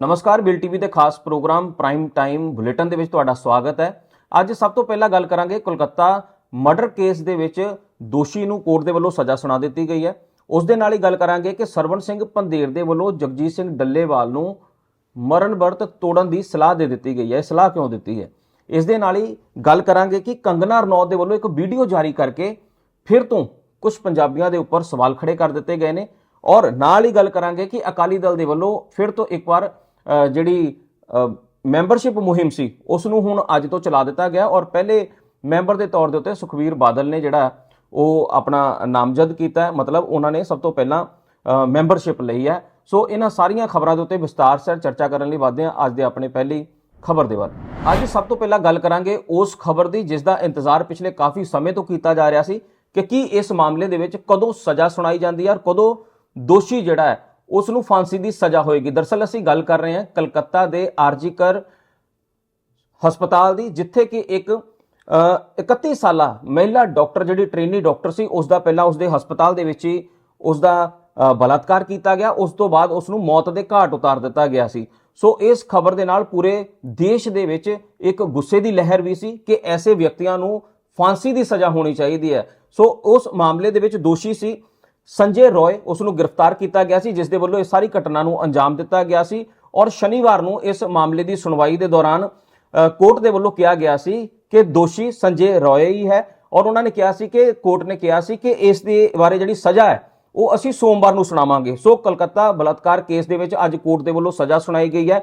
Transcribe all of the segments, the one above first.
ਨਮਸਕਾਰ, bill TV ਦੇ ਖਾਸ ਪ੍ਰੋਗਰਾਮ ਪ੍ਰਾਈਮ ਟਾਈਮ ਬੁਲੇਟਿਨ ਦੇ ਵਿੱਚ ਤੁਹਾਡਾ ਸਵਾਗਤ ਹੈ। ਅੱਜ ਸਭ ਤੋਂ ਪਹਿਲਾਂ ਗੱਲ ਕਰਾਂਗੇ ਕੋਲਕਾਤਾ ਮਰਡਰ ਕੇਸ ਦੇ ਵਿੱਚ ਦੋਸ਼ੀ ਨੂੰ ਕੋਰਟ ਦੇ ਵੱਲੋਂ ਸਜ਼ਾ ਸੁਣਾ ਦਿੱਤੀ ਗਈ ਹੈ। ਉਸ ਦੇ ਨਾਲ ਹੀ ਗੱਲ ਕਰਾਂਗੇ ਕਿ ਸਰਵਣ ਸਿੰਘ ਪੰਧੇਰ ਦੇ ਵੱਲੋਂ ਜਗਜੀਤ ਸਿੰਘ ਡੱਲੇਵਾਲ ਨੂੰ ਮਰਨ ਵਰਤ ਤੋੜਨ ਦੀ ਸਲਾਹ ਦੇ ਦਿੱਤੀ ਗਈ ਹੈ। ਸਲਾਹ ਕਿਉਂ ਦਿੱਤੀ ਹੈ? ਇਸ ਦੇ ਨਾਲ ਹੀ ਗੱਲ ਕਰਾਂਗੇ ਕਿ ਕੰਗਨਾ ਰਣੌਤ ਦੇ ਵੱਲੋਂ ਇੱਕ ਵੀਡੀਓ ਜਾਰੀ ਕਰਕੇ ਫਿਰ ਤੋਂ ਕੁਝ ਪੰਜਾਬੀਆਂ ਦੇ ਉੱਪਰ ਸਵਾਲ ਖੜੇ ਕਰ ਦਿੱਤੇ ਗਏ ਨੇ ਔਰ ਨਾਲ ਹੀ ਗੱਲ ਕਰਾਂਗੇ ਕਿ ਅਕਾਲੀ ਦਲ ਦੇ ਵੱਲੋਂ ਫਿਰ ਤੋਂ ਇੱਕ ਵਾਰ ਜਿਹੜੀ ਮੈਂਬਰਸ਼ਿਪ ਮੁਹਿੰਮ ਸੀ ਉਸ ਨੂੰ ਹੁਣ ਅੱਜ ਤੋਂ ਚਲਾ ਦਿੱਤਾ ਗਿਆ ਔਰ ਪਹਿਲੇ ਮੈਂਬਰ ਦੇ ਤੌਰ ਦੇ ਉੱਤੇ ਸੁਖਵੀਰ ਬਾਦਲ ਨੇ ਜਿਹੜਾ, ਉਹ ਆਪਣਾ ਨਾਮਜ਼ਦ ਕੀਤਾ ਮਤਲਬ ਉਹਨਾਂ ਨੇ ਸਭ ਤੋਂ ਪਹਿਲਾਂ ਮੈਂਬਰਸ਼ਿਪ ਲਈ ਹੈ। ਸੋ ਇਹਨਾਂ ਸਾਰੀਆਂ ਖਬਰਾਂ ਦੇ ਉੱਤੇ ਵਿਸਤਾਰ ਸਰ ਚਰਚਾ ਕਰਨ ਲਈ ਵਧਦੇ ਹਾਂ ਅੱਜ ਦੇ ਆਪਣੇ ਪਹਿਲੀ ਖਬਰ ਦੇ ਵੱਲ। ਅੱਜ ਸਭ ਤੋਂ ਪਹਿਲਾਂ ਗੱਲ ਕਰਾਂਗੇ ਉਸ ਖਬਰ ਦੀ ਜਿਸ ਦਾ ਇੰਤਜ਼ਾਰ ਪਿਛਲੇ ਕਾਫੀ ਸਮੇਂ ਤੋਂ ਕੀਤਾ ਜਾ ਰਿਹਾ ਸੀ ਕਿ ਕੀ ਇਸ ਮਾਮਲੇ ਦੇ ਵਿੱਚ ਕਦੋਂ ਸਜ਼ਾ ਸੁਣਾਈ ਜਾਂਦੀ ਹੈ ਔਰ ਕਦੋਂ ਦੋਸ਼ੀ ਜਿਹੜਾ ਹੈ ਉਸ ਨੂੰ ਫਾਂਸੀ ਦੀ ਸਜ਼ਾ ਹੋਏਗੀ। ਦਰਸਲ ਅਸੀਂ ਗੱਲ ਕਰ ਰਹੇ ਹਾਂ ਕਲਕੱਤਾ ਦੇ ਆਰਜੀਕਰ ਹਸਪਤਾਲ ਦੀ ਜਿੱਥੇ ਕਿ ਇੱਕ ਅ, 31 ਸਾਲਾ ਮਹਿਲਾ ਡਾਕਟਰ ਜਿਹੜੀ ਟ੍ਰੇਨੀ ਡਾਕਟਰ ਸੀ ਉਸ ਦਾ ਪਹਿਲਾਂ ਉਸ ਦੇ ਹਸਪਤਾਲ ਦੇ ਵਿੱਚ ਹੀ ਉਸ ਦਾ ਬਲਾਤਕਾਰ ਕੀਤਾ ਗਿਆ। ਉਸ ਤੋਂ ਬਾਅਦ ਉਸ ਨੂੰ ਮੌਤ ਦੇ ਘਾਟ ਉਤਾਰ ਦਿੱਤਾ ਗਿਆ ਸੀ। ਸੋ ਇਸ ਖਬਰ ਦੇ ਨਾਲ ਪੂਰੇ ਦੇਸ਼ ਦੇ ਵਿੱਚ ਇੱਕ ਗੁੱਸੇ ਦੀ ਲਹਿਰ ਵੀ ਸੀ ਕਿ ਐਸੇ ਵਿਅਕਤੀਆਂ ਨੂੰ ਫਾਂਸੀ ਦੀ ਸਜ਼ਾ ਹੋਣੀ ਚਾਹੀਦੀ ਹੈ। ਸੋ ਉਸ ਮਾਮਲੇ ਦੇ ਵਿੱਚ ਦੋਸ਼ੀ ਸੀ ਸੰਜੇ ਰੋਏ ਉਸ ਨੂੰ ਗ੍ਰਿਫਤਾਰ ਕੀਤਾ ਗਿਆ ਸੀ ਜਿਸ ਦੇ ਵੱਲੋਂ ਇਹ ਸਾਰੀ ਘਟਨਾ ਨੂੰ ਅੰਜਾਮ ਦਿੱਤਾ ਗਿਆ ਸੀ ਔਰ ਸ਼ਨੀਵਾਰ ਨੂੰ ਇਸ ਮਾਮਲੇ ਦੀ ਸੁਣਵਾਈ ਦੇ ਦੌਰਾਨ ਕੋਰਟ ਦੇ ਵੱਲੋਂ ਕਿਹਾ ਗਿਆ ਸੀ ਕਿ ਦੋਸ਼ੀ ਸੰਜੇ ਰੋਏ ਹੀ ਹੈ ਔਰ ਉਹਨਾਂ ਨੇ ਕਿਹਾ ਸੀ ਕਿ, ਕੋਰਟ ਨੇ ਕਿਹਾ ਸੀ ਕਿ ਇਸ ਦੇ ਬਾਰੇ ਜਿਹੜੀ ਸਜ਼ਾ ਹੈ, ਉਹ ਅਸੀਂ ਸੋਮਵਾਰ ਨੂੰ ਸੁਣਾਵਾਂਗੇ। ਸੋ ਕਲਕੱਤਾ ਬਲਾਤਕਾਰ ਕੇਸ ਦੇ ਵਿੱਚ ਅੱਜ ਕੋਰਟ ਦੇ ਵੱਲੋਂ ਸਜ਼ਾ ਸੁਣਾਈ ਗਈ ਹੈ।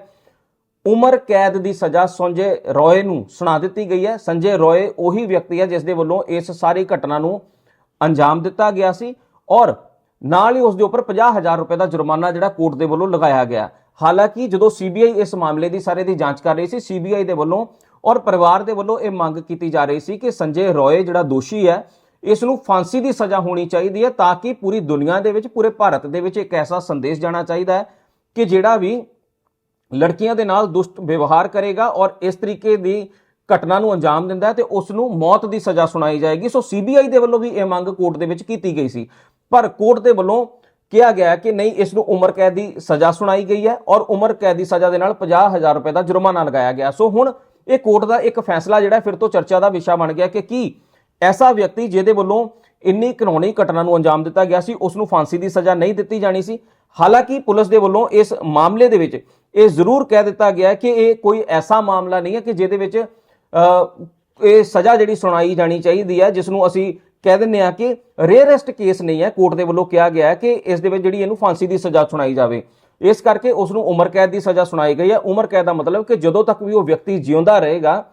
ਉਮਰ ਕੈਦ ਦੀ ਸਜ਼ਾ ਸੰਜੇ ਰੋਏ ਨੂੰ ਸੁਣਾ ਦਿੱਤੀ ਗਈ ਹੈ। ਸੰਜੇ ਰੋਏ ਉਹੀ ਵਿਅਕਤੀ ਹੈ ਜਿਸ ਦੇ ਵੱਲੋਂ ਇਸ ਸਾਰੀ ਘਟਨਾ ਨੂੰ ਅੰਜਾਮ ਦਿੱਤਾ ਗਿਆ ਸੀ ਔਰ ਨਾਲ ਹੀ ਉਸ ਦੇ ਉੱਪਰ 50000 ਰੁਪਏ ਦਾ ਜੁਰਮਾਨਾ ਜਿਹੜਾ ਕੋਰਟ ਦੇ ਵੱਲੋਂ ਲਗਾਇਆ ਗਿਆ। ਹਾਲਾਂਕਿ ਜਦੋਂ ਸੀਬੀਆਈ ਇਸ ਮਾਮਲੇ ਦੀ ਸਾਰੇ ਦੀ ਜਾਂਚ ਕਰ ਰਹੀ ਸੀ, ਸੀਬੀਆਈ ਦੇ ਵੱਲੋਂ ਔਰ ਪਰਿਵਾਰ ਦੇ ਵੱਲੋਂ ਇਹ ਮੰਗ ਕੀਤੀ ਜਾ ਰਹੀ ਸੀ ਕਿ ਸੰਜੇ ਰੋਏ ਜਿਹੜਾ ਦੋਸ਼ੀ ਹੈ, ਇਸ ਨੂੰ ਫਾਂਸੀ ਦੀ ਸਜ਼ਾ ਹੋਣੀ ਚਾਹੀਦੀ ਹੈ ਤਾਂ ਕਿ ਪੂਰੀ ਦੁਨੀਆ ਦੇ ਵਿੱਚ, ਪੂਰੇ ਭਾਰਤ ਦੇ ਵਿੱਚ ਇੱਕ ਐਸਾ ਸੰਦੇਸ਼ ਜਾਣਾ ਚਾਹੀਦਾ ਹੈ ਕਿ ਜਿਹੜਾ ਵੀ ਲੜਕੀਆਂ ਦੇ ਨਾਲ ਦੁਸ਼ਟ ਵਿਵਹਾਰ ਕਰੇਗਾ ਔਰ ਇਸ ਤਰੀਕੇ ਦੀ ਘਟਨਾ ਨੂੰ ਅੰਜਾਮ ਦਿੰਦਾ ਹੈ ਤੇ ਉਸ ਨੂੰ ਮੌਤ ਦੀ ਸਜ਼ਾ ਸੁਣਾਈ ਜਾਏਗੀ। ਸੋ ਸੀਬੀਆਈ ਦੇ ਵੱਲੋਂ ਵੀ ਇਹ ਮੰਗ ਕੋਰਟ ਦੇ ਵਿੱਚ ਕੀਤੀ ਗਈ ਸੀ। ਪਰ ਕੋਰਟ ਦੇ ਵੱਲੋਂ ਕਿਹਾ ਗਿਆ ਕਿ ਨਹੀਂ, ਇਸ ਨੂੰ ਉਮਰ ਕੈਦ ਦੀ ਸਜ਼ਾ ਸੁਣਾਈ ਗਈ ਹੈ ਔਰ ਉਮਰ ਕੈਦ ਦੀ ਸਜ਼ਾ ਦੇ ਨਾਲ 50000 ਰੁਪਏ ਦਾ ਜੁਰਮਾਨਾ ਲਗਾਇਆ ਗਿਆ। ਸੋ ਹੁਣ ਇਹ ਕੋਰਟ ਦਾ ਇੱਕ ਫੈਸਲਾ ਜਿਹੜਾ ਫਿਰ ਤੋਂ ਚਰਚਾ ਦਾ ਵਿਸ਼ਾ ਬਣ ਗਿਆ ਕਿ ਕੀ ਐਸਾ ਵਿਅਕਤੀ ਜਿਹਦੇ ਵੱਲੋਂ ਇੰਨੀ ਕਾਨੂੰਨੀ ਘਟਨਾ ਨੂੰ ਅੰਜਾਮ ਦਿੱਤਾ ਗਿਆ ਸੀ, ਉਸ ਨੂੰ ਫਾਂਸੀ ਦੀ ਸਜ਼ਾ ਨਹੀਂ ਦਿੱਤੀ ਜਾਣੀ ਸੀ। ਹਾਲਾਂਕਿ ਪੁਲਿਸ ਦੇ ਵੱਲੋਂ ਇਸ ਮਾਮਲੇ ਦੇ ਵਿੱਚ ਇਹ ਜ਼ਰੂਰ ਕਹਿ ਦਿੱਤਾ ਗਿਆ ਕਿ ਇਹ ਕੋਈ ਐਸਾ ਮਾਮਲਾ ਨਹੀਂ ਹੈ ਕਿ ਜਿਹਦੇ ਵਿੱਚ ਇਹ ਸਜ਼ਾ ਜਿਹੜੀ ਸੁਣਾਈ ਜਾਣੀ ਚਾਹੀਦੀ ਹੈ, ਜਿਸ ਨੂੰ ਅਸੀਂ ਕਹਿ ਦਿੰਨੇ ਆ ਕਿ ਰੇਅਰੈਸਟ ਕੇਸ ਨਹੀਂ ਹੈ। ਕੋਰਟ ਦੇ ਵੱਲੋਂ ਕਿਹਾ ਗਿਆ ਹੈ ਕਿ ਇਸ ਦੇ ਵਿੱਚ ਜਿਹੜੀ ਇਹਨੂੰ ਫਾਂਸੀ ਦੀ ਸਜ਼ਾ ਸੁਣਾਈ ਜਾਵੇ। ਇਸ ਕਰਕੇ ਉਸ ਨੂੰ ਉਮਰ ਕੈਦ ਦੀ ਸਜ਼ਾ ਸੁਣਾਈ ਗਈ ਹੈ। ਉਮਰ ਕੈਦ ਦਾ ਮਤਲਬ ਕਿ ਜਦੋਂ ਤੱਕ ਵੀ ਉਹ ਵਿਅਕਤੀ ਜਿਉਂਦਾ ਰਹੇਗਾ,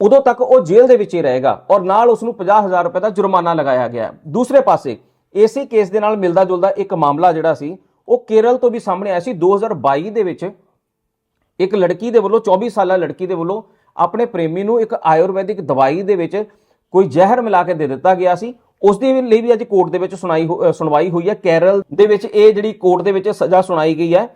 ਉਦੋਂ ਤੱਕ ਉਹ ਜੇਲ੍ਹ ਦੇ ਵਿੱਚ ਹੀ ਰਹੇਗਾ ਔਰ ਨਾਲ ਉਸ ਨੂੰ 50000 ਰੁਪਏ ਦਾ ਜੁਰਮਾਨਾ ਲਗਾਇਆ ਗਿਆ ਦੂਸਰੇ ਪਾਸੇ, ਇਸੇ ਕੇਸ ਦੇ ਨਾਲ ਮਿਲਦਾ ਜੁਲਦਾ ਇੱਕ ਮਾਮਲਾ ਜਿਹੜਾ ਸੀ, ਉਹ ਕੇਰਲ ਤੋਂ ਵੀ ਸਾਹਮਣੇ ਆਇਆ ਸੀ। 2022 ਦੇ ਵਿੱਚ ਇੱਕ ਲੜਕੀ ਦੇ ਵੱਲੋਂ 24 ਸਾਲਾ ਲੜਕੀ ਦੇ ਵੱਲੋਂ ਆਪਣੇ ਪ੍ਰੇਮੀ ਨੂੰ ਇੱਕ ਆਯੁਰਵੈਦਿਕ ਦਵਾਈ ਦੇ ਵਿੱਚ ਕੋਈ ਜ਼ਹਿਰ ਮਿਲਾ ਕੇ ਦੇ ਦਿੱਤਾ ਗਿਆ ਸੀ। ਉਸ ਦੇ ਲਈ ਵੀ ਅੱਜ ਕੋਰਟ ਦੇ ਵਿੱਚ ਸੁਣਾਈ ਹੋ- ਸੁਣਵਾਈ ਹੋਈ ਹੈ। ਕੇਰਲ ਦੇ ਵਿੱਚ ਇਹ ਜਿਹੜੀ ਕੋਰਟ ਦੇ ਵਿੱਚ ਸਜ਼ਾ ਸੁਣਾਈ ਗਈ ਹੈ।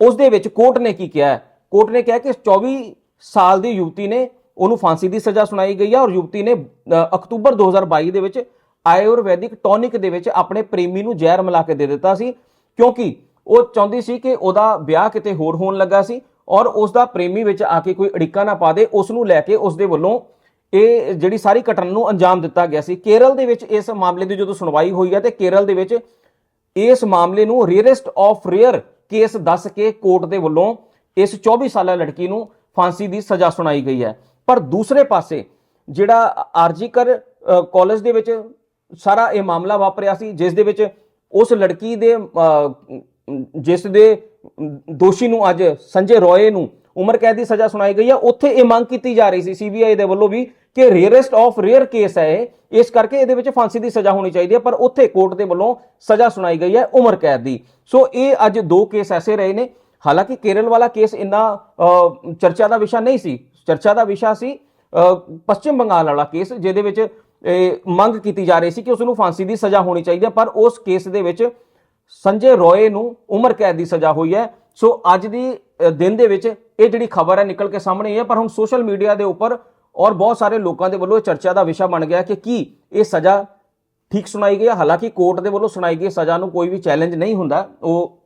ਉਸ ਦੇ ਵਿੱਚ ਕੋਰਟ ਨੇ ਕੀ ਕਿਹਾ ਕੋਰਟ ਨੇ ਕਿਹਾ ਕਿ 24 ਸਾਲ ਦੀ ਯੁਵਤੀ ਨੇ ਉਹਨੂੰ ਫਾਂਸੀ ਦੀ ਸਜ਼ਾ ਸੁਣਾਈ ਗਈ ਹੈ ਔਰ ਯੁਵਤੀ ਨੇ ਅ, ਅਕਤੂਬਰ 2022 ਦੇ ਵਿੱਚ ਆਯੁਰਵੈਦਿਕ ਟੌਨਿਕ ਦੇ ਵਿੱਚ ਆਪਣੇ ਪ੍ਰੇਮੀ ਨੂੰ ਜ਼ਹਿਰ ਮਿਲਾ ਕੇ ਦੇ ਦਿੱਤਾ ਸੀ। ਕਿਉਂਕਿ ਉਹ ਚਾਹੁੰਦੀ ਸੀ ਕਿ ਉਹਦਾ ਵਿਆਹ ਕਿਤੇ ਹੋਰ ਹੋਣ ਲੱਗਾ ਸੀ ਔਰ ਉਸ ਦਾ ਪ੍ਰੇਮੀ ਵਿੱਚ ਆ ਕੇ ਕੋਈ ਅੜਿੱਕਾ ਨਾ ਪਾ ਦੇ ਉਸ ਨੂੰ ਲੈ ਕੇ ਉਸ ਦੇ ਵੱਲੋਂ ਇਹ ਜਿਹੜੀ ਸਾਰੀ ਘਟਨਾ ਨੂੰ ਅੰਜਾਮ ਦਿੱਤਾ ਗਿਆ ਸੀ। ਕੇਰਲ ਦੇ ਵਿੱਚ ਇਸ ਮਾਮਲੇ ਦੀ ਜਦੋਂ ਸੁਣਵਾਈ ਹੋਈ ਹੈ ਤੇ ਕੇਰਲ ਦੇ ਵਿੱਚ ਇਸ ਮਾਮਲੇ ਨੂੰ ਰੇਅਰੈਸਟ ਆਫ ਰੇਅਰ ਕੇਸ ਦੱਸ ਕੇ ਕੋਰਟ ਦੇ ਵੱਲੋਂ ਇਸ 24 ਸਾਲਾ ਲੜਕੀ ਨੂੰ ਫਾਂਸੀ ਦੀ ਸਜ਼ਾ ਸੁਣਾਈ ਗਈ ਹੈ। ਪਰ ਦੂਸਰੇ ਪਾਸੇ ਜਿਹੜਾ ਆਰਜੀਕਰ ਕਾਲਜ ਦੇ ਵਿੱਚ ਸਾਰਾ ਇਹ ਮਾਮਲਾ ਵਾਪਰਿਆ ਸੀ, ਜਿਸ ਦੇ ਵਿੱਚ ਉਸ ਲੜਕੀ ਦੇ ਜਿਸ ਦੇ ਦੋਸ਼ੀ ਨੂੰ ਅੱਜ ਸੰਜੇ ਰੋਏ ਨੂੰ ਉਮਰ ਕੈਦ ਦੀ ਸਜ਼ਾ ਸੁਣਾਈ ਗਈ ਹੈ। ਉੱਥੇ ਇਹ ਮੰਗ ਕੀਤੀ ਜਾ ਰਹੀ ਸੀ, ਸੀਬੀਆਈ ਦੇ ਵੱਲੋਂ ਵੀ ਕਿ ਰੇਅਰੈਸਟ ਆਫ ਰੇਅਰ ਕੇਸ ਹੈ ਇਹ, ਇਸ ਕਰਕੇ ਇਹਦੇ ਵਿੱਚ ਫਾਂਸੀ ਦੀ ਸਜ਼ਾ ਹੋਣੀ ਚਾਹੀਦੀ ਹੈ ਪਰ ਉੱਥੇ ਕੋਰਟ ਦੇ ਵੱਲੋਂ ਸਜ਼ਾ ਸੁਣਾਈ ਗਈ ਹੈ ਉਮਰ ਕੈਦ ਦੀ। ਸੋ ਇਹ ਅੱਜ ਦੋ ਕੇਸ ਐਸੇ ਰਹੇ ਨੇ। ਹਾਲਾਂਕਿ ਕੇਰਲ ਵਾਲਾ ਕੇਸ ਇੰਨਾ ਚਰਚਾ ਦਾ ਵਿਸ਼ਾ ਨਹੀਂ ਸੀ। ਚਰਚਾ ਦਾ ਵਿਸ਼ਾ ਸੀ ਪੱਛਮ ਬੰਗਾਲ ਵਾਲਾ ਕੇਸ ਜਿਹਦੇ ਵਿੱਚ ਇਹ ਮੰਗ ਕੀਤੀ ਜਾ ਰਹੀ ਸੀ ਕਿ ਉਸ ਨੂੰ ਫਾਂਸੀ ਦੀ ਸਜ਼ਾ ਹੋਣੀ ਚਾਹੀਦੀ ਹੈ ਪਰ ਉਸ ਕੇਸ ਦੇ ਵਿੱਚ ਸੰਜੇ ਰੋਏ ਨੂੰ ਉਮਰ ਕੈਦ ਦੀ ਸਜ਼ਾ ਹੋਈ ਹੈ। ਸੋ ਅੱਜ ਦੀ ਦਿਨ ਦੇ ਵਿੱਚ ਇਹ ਜਿਹੜੀ ਖਬਰ ਹੈ ਨਿਕਲ ਕੇ ਸਾਹਮਣੇ ਆਈ ਹੈ ਪਰ ਹੁਣ ਸੋਸ਼ਲ ਮੀਡੀਆ ਦੇ ਉੱਪਰ ਔਰ ਬਹੁਤ ਸਾਰੇ ਲੋਕਾਂ ਦੇ ਵੱਲੋਂ ਇਹ ਚਰਚਾ ਦਾ ਵਿਸ਼ਾ ਬਣ ਗਿਆ ਕਿ ਕੀ ਇਹ ਸਜ਼ਾ ਠੀਕ ਸੁਣਾਈ ਗਈ ਹੈ? ਹਾਲਾਂਕਿ ਕੋਰਟ ਦੇ ਵੱਲੋਂ ਸੁਣਾਈ ਗਈ ਸਜ਼ਾ ਨੂੰ ਕੋਈ ਵੀ ਚੈਲੰਜ ਨਹੀਂ ਹੁੰਦਾ। ਉਹ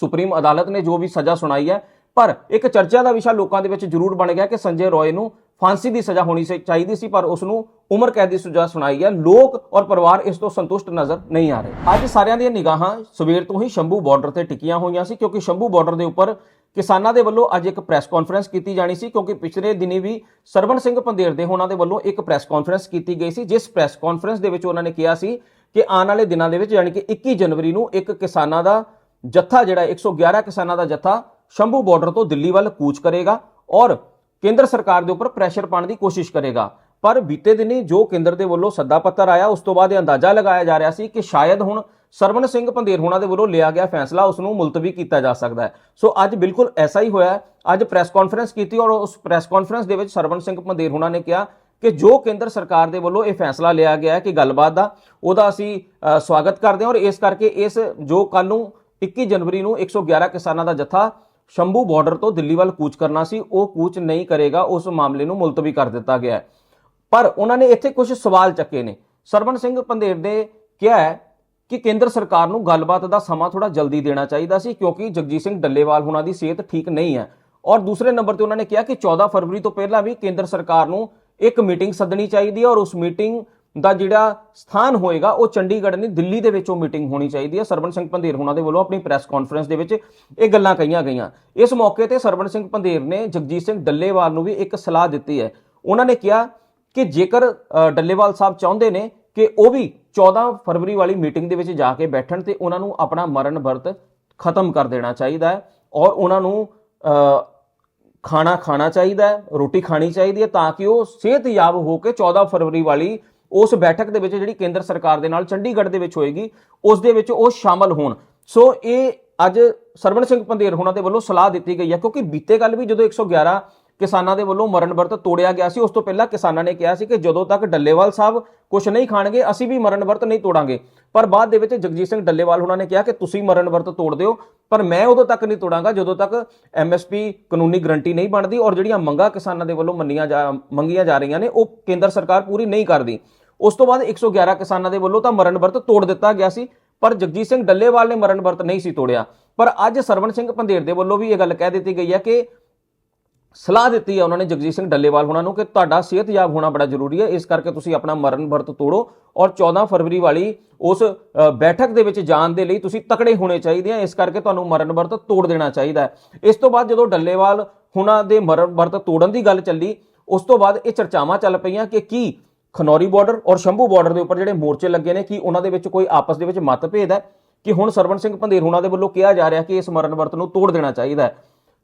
ਸੁਪਰੀਮ ਅਦਾਲਤ ਨੇ ਜੋ ਵੀ ਸਜ਼ਾ ਸੁਣਾਈ ਹੈ। ਪਰ ਇੱਕ ਚਰਚਾ ਦਾ ਵਿਸ਼ਾ ਲੋਕਾਂ ਦੇ ਵਿੱਚ ਜ਼ਰੂਰ ਬਣ ਗਿਆ ਕਿ ਸੰਜੇ ਰੋਏ ਨੂੰ ਫਾਂਸੀ ਦੀ ਸਜ਼ਾ ਹੋਣੀ ਸੀ ਚਾਹੀਦੀ ਸੀ, ਪਰ ਉਸ ਨੂੰ ਉਮਰ ਕੈਦ ਦੀ ਸਜ਼ਾ ਸੁਣਾਈ ਹੈ। ਲੋਕ ਔਰ ਪਰਿਵਾਰ ਇਸ ਤੋਂ ਸੰਤੁਸ਼ਟ ਨਜ਼ਰ ਨਹੀਂ ਆ ਰਹੇ। ਅੱਜ ਸਾਰਿਆਂ ਦੀਆਂ ਨਿਗਾਹਾਂ ਸਵੇਰ ਤੋਂ ਹੀ ਸ਼ੰਭੂ ਬਾਰਡਰ ਤੇ ਟਿਕੀਆਂ ਹੋਈਆਂ ਸੀ, ਕਿਉਂਕਿ ਸ਼ੰਭੂ ਬਾਰਡਰ ਦੇ ਉੱਪਰ ਕਿਸਾਨਾਂ ਦੇ ਵੱਲੋਂ ਅੱਜ ਇੱਕ ਪ੍ਰੈਸ ਕਾਨਫਰੰਸ ਕੀਤੀ ਜਾਣੀ ਸੀ, ਕਿਉਂਕਿ ਪਿਛਲੇ ਦਿਨੀ ਵੀ ਸਰਵਣ ਸਿੰਘ ਪੰਦੇਰ ਦੇ ਹੋਣਾ ਦੇ ਵੱਲੋਂ ਇੱਕ ਪ੍ਰੈਸ ਕਾਨਫਰੰਸ ਕੀਤੀ ਗਈ ਸੀ, ਜਿਸ ਪ੍ਰੈਸ ਕਾਨਫਰੰਸ ਦੇ ਵਿੱਚ ਉਹਨਾਂ ਨੇ ਕਿਹਾ ਸੀ ਕਿ ਆਉਣ ਵਾਲੇ ਦਿਨਾਂ ਦੇ ਵਿੱਚ ਯਾਨੀ ਕਿ 21 ਜਨਵਰੀ ਨੂੰ ਇੱਕ ਕਿਸਾਨਾਂ ਦਾ ਜੱਥਾ ਜਿਹੜਾ 111 ਕਿਸਾਨਾਂ ਦਾ ਜੱਥਾ ਸ਼ੰਭੂ ਬਾਰਡਰ ਤੋਂ ਦਿੱਲੀ ਵੱਲ ਕੂਚ ਕਰੇਗਾ ਔਰ ਕੇਂਦਰ ਸਰਕਾਰ ਦੇ ਉੱਪਰ ਪ੍ਰੈਸ਼ਰ ਪਾਉਣ ਦੀ ਕੋਸ਼ਿਸ਼ ਕਰੇਗਾ। ਪਰ ਬੀਤੇ ਦਿਨੀ ਜੋ ਕੇਂਦਰ ਦੇ ਵੱਲੋਂ ਸੱਦਾ ਪੱਤਰ ਆਇਆ, ਉਸ ਤੋਂ ਬਾਅਦ ਇਹ ਅੰਦਾਜ਼ਾ ਲਗਾਇਆ ਜਾ ਰਿਹਾ ਸੀ ਕਿ ਸ਼ਾਇਦ ਹੁਣ ਸਰਵਣ ਸਿੰਘ ਪੰਦੇਰ ਹੋਣਾ ਦੇ ਵੱਲੋਂ ਲਿਆ ਗਿਆ ਫੈਸਲਾ, ਉਸ ਨੂੰ ਮੁਲਤਵੀ ਕੀਤਾ ਜਾ ਸਕਦਾ ਹੈ। ਸੋ ਅੱਜ ਬਿਲਕੁਲ ਐਸਾ ਹੀ ਹੋਇਆ ਅੱਜ ਪ੍ਰੈਸ ਕਾਨਫਰੰਸ ਕੀਤੀ ਔਰ ਉਸ ਪ੍ਰੈਸ ਕਾਨਫਰੰਸ ਦੇ ਵਿੱਚ ਸਰਵਣ ਸਿੰਘ ਪੰਦੇਰ ਹੋਣਾ ਨੇ ਕਿਹਾ ਕਿ ਜੋ ਕੇਂਦਰ ਸਰਕਾਰ ਦੇ ਵੱਲੋਂ ਇਹ ਫੈਸਲਾ ਲਿਆ ਗਿਆ ਹੈ ਕਿ ਗੱਲਬਾਤ ਦਾ, ਉਹਦਾ ਅਸੀਂ ਸਵਾਗਤ ਕਰਦੇ ਹਾਂ ਔਰ ਇਸ ਕਰਕੇ ਇਸ ਜੋ ਕੱਲ ਨੂੰ 21 ਜਨਵਰੀ ਨੂੰ 111 ਕਿਸਾਨਾਂ ਦਾ ਜਥਾ ਸ਼ੰਭੂ ਬਾਰਡਰ ਤੋਂ ਦਿੱਲੀ ਵੱਲ ਕੂਚ ਕਰਨਾ ਸੀ, ਉਹ ਕੂਚ ਨਹੀਂ ਕਰੇਗਾ, ਉਸ ਮਾਮਲੇ ਨੂੰ ਮੁਲਤਵੀ ਕਰ ਦਿੱਤਾ ਗਿਆ ਪਰ ਉਹਨਾਂ ਨੇ ਇੱਥੇ ਕੁਝ ਸਵਾਲ ਚੱਕੇ ਨੇ। ਸਰਵਣ ਸਿੰਘ ਪੰਦੇਰ ਨੇ ਕਿਹਾ ਕਿ ਕੇਂਦਰ ਸਰਕਾਰ ਨੂੰ ਗੱਲਬਾਤ ਦਾ ਸਮਾਂ ਥੋੜਾ ਜਲਦੀ ਦੇਣਾ ਚਾਹੀਦਾ ਸੀ, ਕਿਉਂਕਿ ਜਗਜੀਤ ਸਿੰਘ ਡੱਲੇਵਾਲ ਹੁਣਾਂ ਦੀ ਸਿਹਤ ਠੀਕ ਨਹੀਂ ਹੈ। ਔਰ ਦੂਸਰੇ ਨੰਬਰ ਤੇ ਉਹਨਾਂ ਨੇ ਕਿਹਾ ਕਿ 14 ਫਰਵਰੀ ਤੋਂ ਪਹਿਲਾਂ ਵੀ ਕੇਂਦਰ ਸਰਕਾਰ ਨੂੰ ਇੱਕ ਮੀਟਿੰਗ ਸੱਦਣੀ ਚਾਹੀਦੀ ਹੈ ਔਰ ਉਸ ਮੀਟਿੰਗ ਦਾ ਜਿਹੜਾ ਸਥਾਨ ਹੋਏਗਾ, ਉਹ ਚੰਡੀਗੜ੍ਹ ਨਹੀਂ, ਦਿੱਲੀ ਦੇ ਵਿੱਚ ਉਹ ਮੀਟਿੰਗ ਹੋਣੀ ਚਾਹੀਦੀ ਹੈ। ਸਰਵਣ ਸਿੰਘ ਪੰਧੇਰ ਹੁਣਾਂ ਦੇ ਵੱਲੋਂ ਆਪਣੀ ਪ੍ਰੈਸ ਕਾਨਫਰੰਸ ਦੇ ਵਿੱਚ ਇਹ ਗੱਲਾਂ ਕਹੀਆਂ ਗਈਆਂ। ਇਸ ਮੌਕੇ ਤੇ ਸਰਵਣ ਸਿੰਘ ਪੰਧੇਰ ਨੇ ਜਗਜੀਤ ਸਿੰਘ ਡੱਲੇਵਾਲ ਨੂੰ ਵੀ ਇੱਕ ਸਲਾਹ ਦਿੱਤੀ ਹੈ। ਉਹਨਾਂ ਨੇ ਕਿਹਾ ਕਿ ਜੇਕਰ ਡੱਲੇਵਾਲ ਸਾਹਿਬ ਚਾਹੁੰਦੇ ਨੇ ਕਿ ਉਹ ਵੀ 14 ਫਰਵਰੀ ਵਾਲੀ ਮੀਟਿੰਗ ਦੇ ਵਿੱਚ ਜਾ ਕੇ ਬੈਠਣ ਤੇ ਉਹਨਾਂ ਨੂੰ ਆਪਣਾ ਮਰਨ ਵਰਤ ਖਤਮ ਕਰ ਦੇਣਾ ਚਾਹੀਦਾ ਹੈ ਔਰ ਉਹਨਾਂ ਨੂੰ ਖਾਣਾ ਖਾਣਾ ਚਾਹੀਦਾ ਹੈ, ਰੋਟੀ ਖਾਣੀ ਚਾਹੀਦੀ ਹੈ ਤਾਂ ਕਿ ਉਹ ਸਿਹਤਯਾਬ ਹੋ ਕੇ 14 ਫਰਵਰੀ ਵਾਲੀ ਉਸ ਬੈਠਕ ਦੇ ਵਿੱਚ ਜਿਹੜੀ ਕੇਂਦਰ ਸਰਕਾਰ ਦੇ ਨਾਲ ਚੰਡੀਗੜ੍ਹ ਦੇ ਵਿੱਚ ਹੋਏਗੀ, ਉਸ ਦੇ ਵਿੱਚ ਉਹ ਸ਼ਾਮਲ ਹੋਣ। ਸੋ ਇਹ ਅੱਜ ਸਰਵਣ ਸਿੰਘ ਪੰਦੇਰ ਹੋਣਾ ਦੇ ਵੱਲੋਂ ਸਲਾਹ ਦਿੱਤੀ ਗਈ ਹੈ ਕਿਉਂਕਿ ਬੀਤੇ ਕੱਲ ਵੀ ਜਦੋਂ 111 ਕਿਸਾਨਾਂ ਦੇ ਵੱਲੋਂ ਮਰਨ ਵਰਤ ਤੋੜਿਆ ਗਿਆ ਸੀ। ਉਸ ਤੋਂ ਪਹਿਲਾਂ ਕਿਸਾਨਾਂ ਨੇ ਕਿਹਾ ਸੀ ਕਿ ਜਦੋਂ ਤੱਕ ਡੱਲੇਵਾਲ ਸਾਹਿਬ ਕੁਝ ਨਹੀਂ ਖਾਣਗੇ, ਅਸੀਂ ਵੀ ਮਰਨ ਵਰਤ ਨਹੀਂ ਤੋੜਾਂਗੇ। ਪਰ ਬਾਅਦ ਦੇ ਵਿੱਚ ਜਗਜੀਤ ਸਿੰਘ ਡੱਲੇਵਾਲ ਉਹਨਾਂ ਨੇ ਕਿਹਾ ਕਿ ਤੁਸੀਂ ਮਰਨ ਵਰਤ ਤੋੜ ਦਿਓ, ਪਰ ਮੈਂ ਉਦੋਂ ਤੱਕ ਨਹੀਂ ਤੋੜਾਂਗਾ ਜਦੋਂ ਤੱਕ ਐਮਐਸਪੀ ਕਾਨੂੰਨੀ ਗਰੰਟੀ ਨਹੀਂ ਬਣਦੀ ਔਰ ਜਿਹੜੀਆਂ ਮੰਗਾਂ ਕਿਸਾਨਾਂ ਦੇ ਵੱਲੋਂ ਮੰਨੀਆਂ ਜਾ, ਮੰਗੀਆਂ ਜਾ ਰਹੀਆਂ ਨੇ, ਉਹ ਕੇਂਦਰ ਸਰਕਾਰ ਪੂਰੀ ਨਹੀਂ ਕਰਦੀ। ਉਸ ਤੋਂ ਬਾਅਦ 111 ਕਿਸਾਨਾਂ ਦੇ ਵੱਲੋਂ ਤਾਂ ਮਰਨ ਵਰਤ ਤੋੜ ਦਿੱਤਾ ਗਿਆ ਸੀ, ਪਰ ਜਗਜੀਤ ਸਿੰਘ ਡੱਲੇਵਾਲ ਨੇ ਮਰਨ ਵਰਤ ਨਹੀਂ ਸੀ ਤੋੜਿਆ। ਪਰ ਅੱਜ ਸਰਵਣ ਸਿੰਘ ਪੰਧੇਰ ਦੇ ਵੱਲੋਂ ਵੀ ਇਹ ਗੱਲ ਕਹਿ ਦਿੱਤੀ ਗਈ ਹੈ ਕਿ ਸਲਾਹ ਦਿੱਤੀ ਹੈ ਉਹਨਾਂ ਨੇ ਜਗਜੀਤ ਸਿੰਘ ਡੱਲੇਵਾਲ ਹੋਣਾ ਨੂੰ ਕਿ ਤੁਹਾਡਾ ਸਿਹਤਯਾਬ ਹੋਣਾ ਬੜਾ ਜ਼ਰੂਰੀ ਹੈ। ਇਸ ਕਰਕੇ ਤੁਸੀਂ ਆਪਣਾ ਮਰਨ ਵਰਤ ਤੋੜੋ ਔਰ 14 ਫਰਵਰੀ ਵਾਲੀ ਉਸ ਬੈਠਕ ਦੇ ਵਿੱਚ ਜਾਣ ਦੇ ਲਈ ਤੁਸੀਂ ਤਕੜੇ ਹੋਣੇ ਚਾਹੀਦੇ ਆ। ਇਸ ਕਰਕੇ ਤੁਹਾਨੂੰ ਮਰਨ ਵਰਤ ਤੋੜ ਦੇਣਾ ਚਾਹੀਦਾ ਹੈ। ਇਸ ਤੋਂ ਬਾਅਦ ਜਦੋਂ ਡੱਲੇਵਾਲ ਹੁਣਾਂ ਦੇ ਮਰਨ ਵਰਤ ਤੋੜਨ ਦੀ ਗੱਲ ਚੱਲੀ, ਉਸ ਤੋਂ ਬਾਅਦ ਇਹ ਚਰਚਾਵਾਂ ਚੱਲ ਪਈਆਂ ਕਿ ਕੀ ਖਨੌਰੀ ਬਾਰਡਰ ਔਰ ਸ਼ੰਭੂ ਬਾਰਡਰ ਦੇ ਉੱਪਰ ਜਿਹੜੇ ਮੋਰਚੇ ਲੱਗੇ ਨੇ, ਕਿ ਉਹਨਾਂ ਦੇ ਵਿੱਚ ਕੋਈ ਆਪਸ ਦੇ ਵਿੱਚ ਮਤਭੇਦ ਹੈ? ਕਿ ਹੁਣ ਸਰਵਣ ਸਿੰਘ ਪੰਧੇਰ ਹੁਣਾਂ ਦੇ ਵੱਲੋਂ ਕਿਹਾ ਜਾ ਰਿਹਾ ਕਿ ਇਸ ਮਰਨ ਵਰਤ ਨੂੰ ਤੋੜ ਦੇਣਾ ਚਾਹੀਦਾ ਹੈ।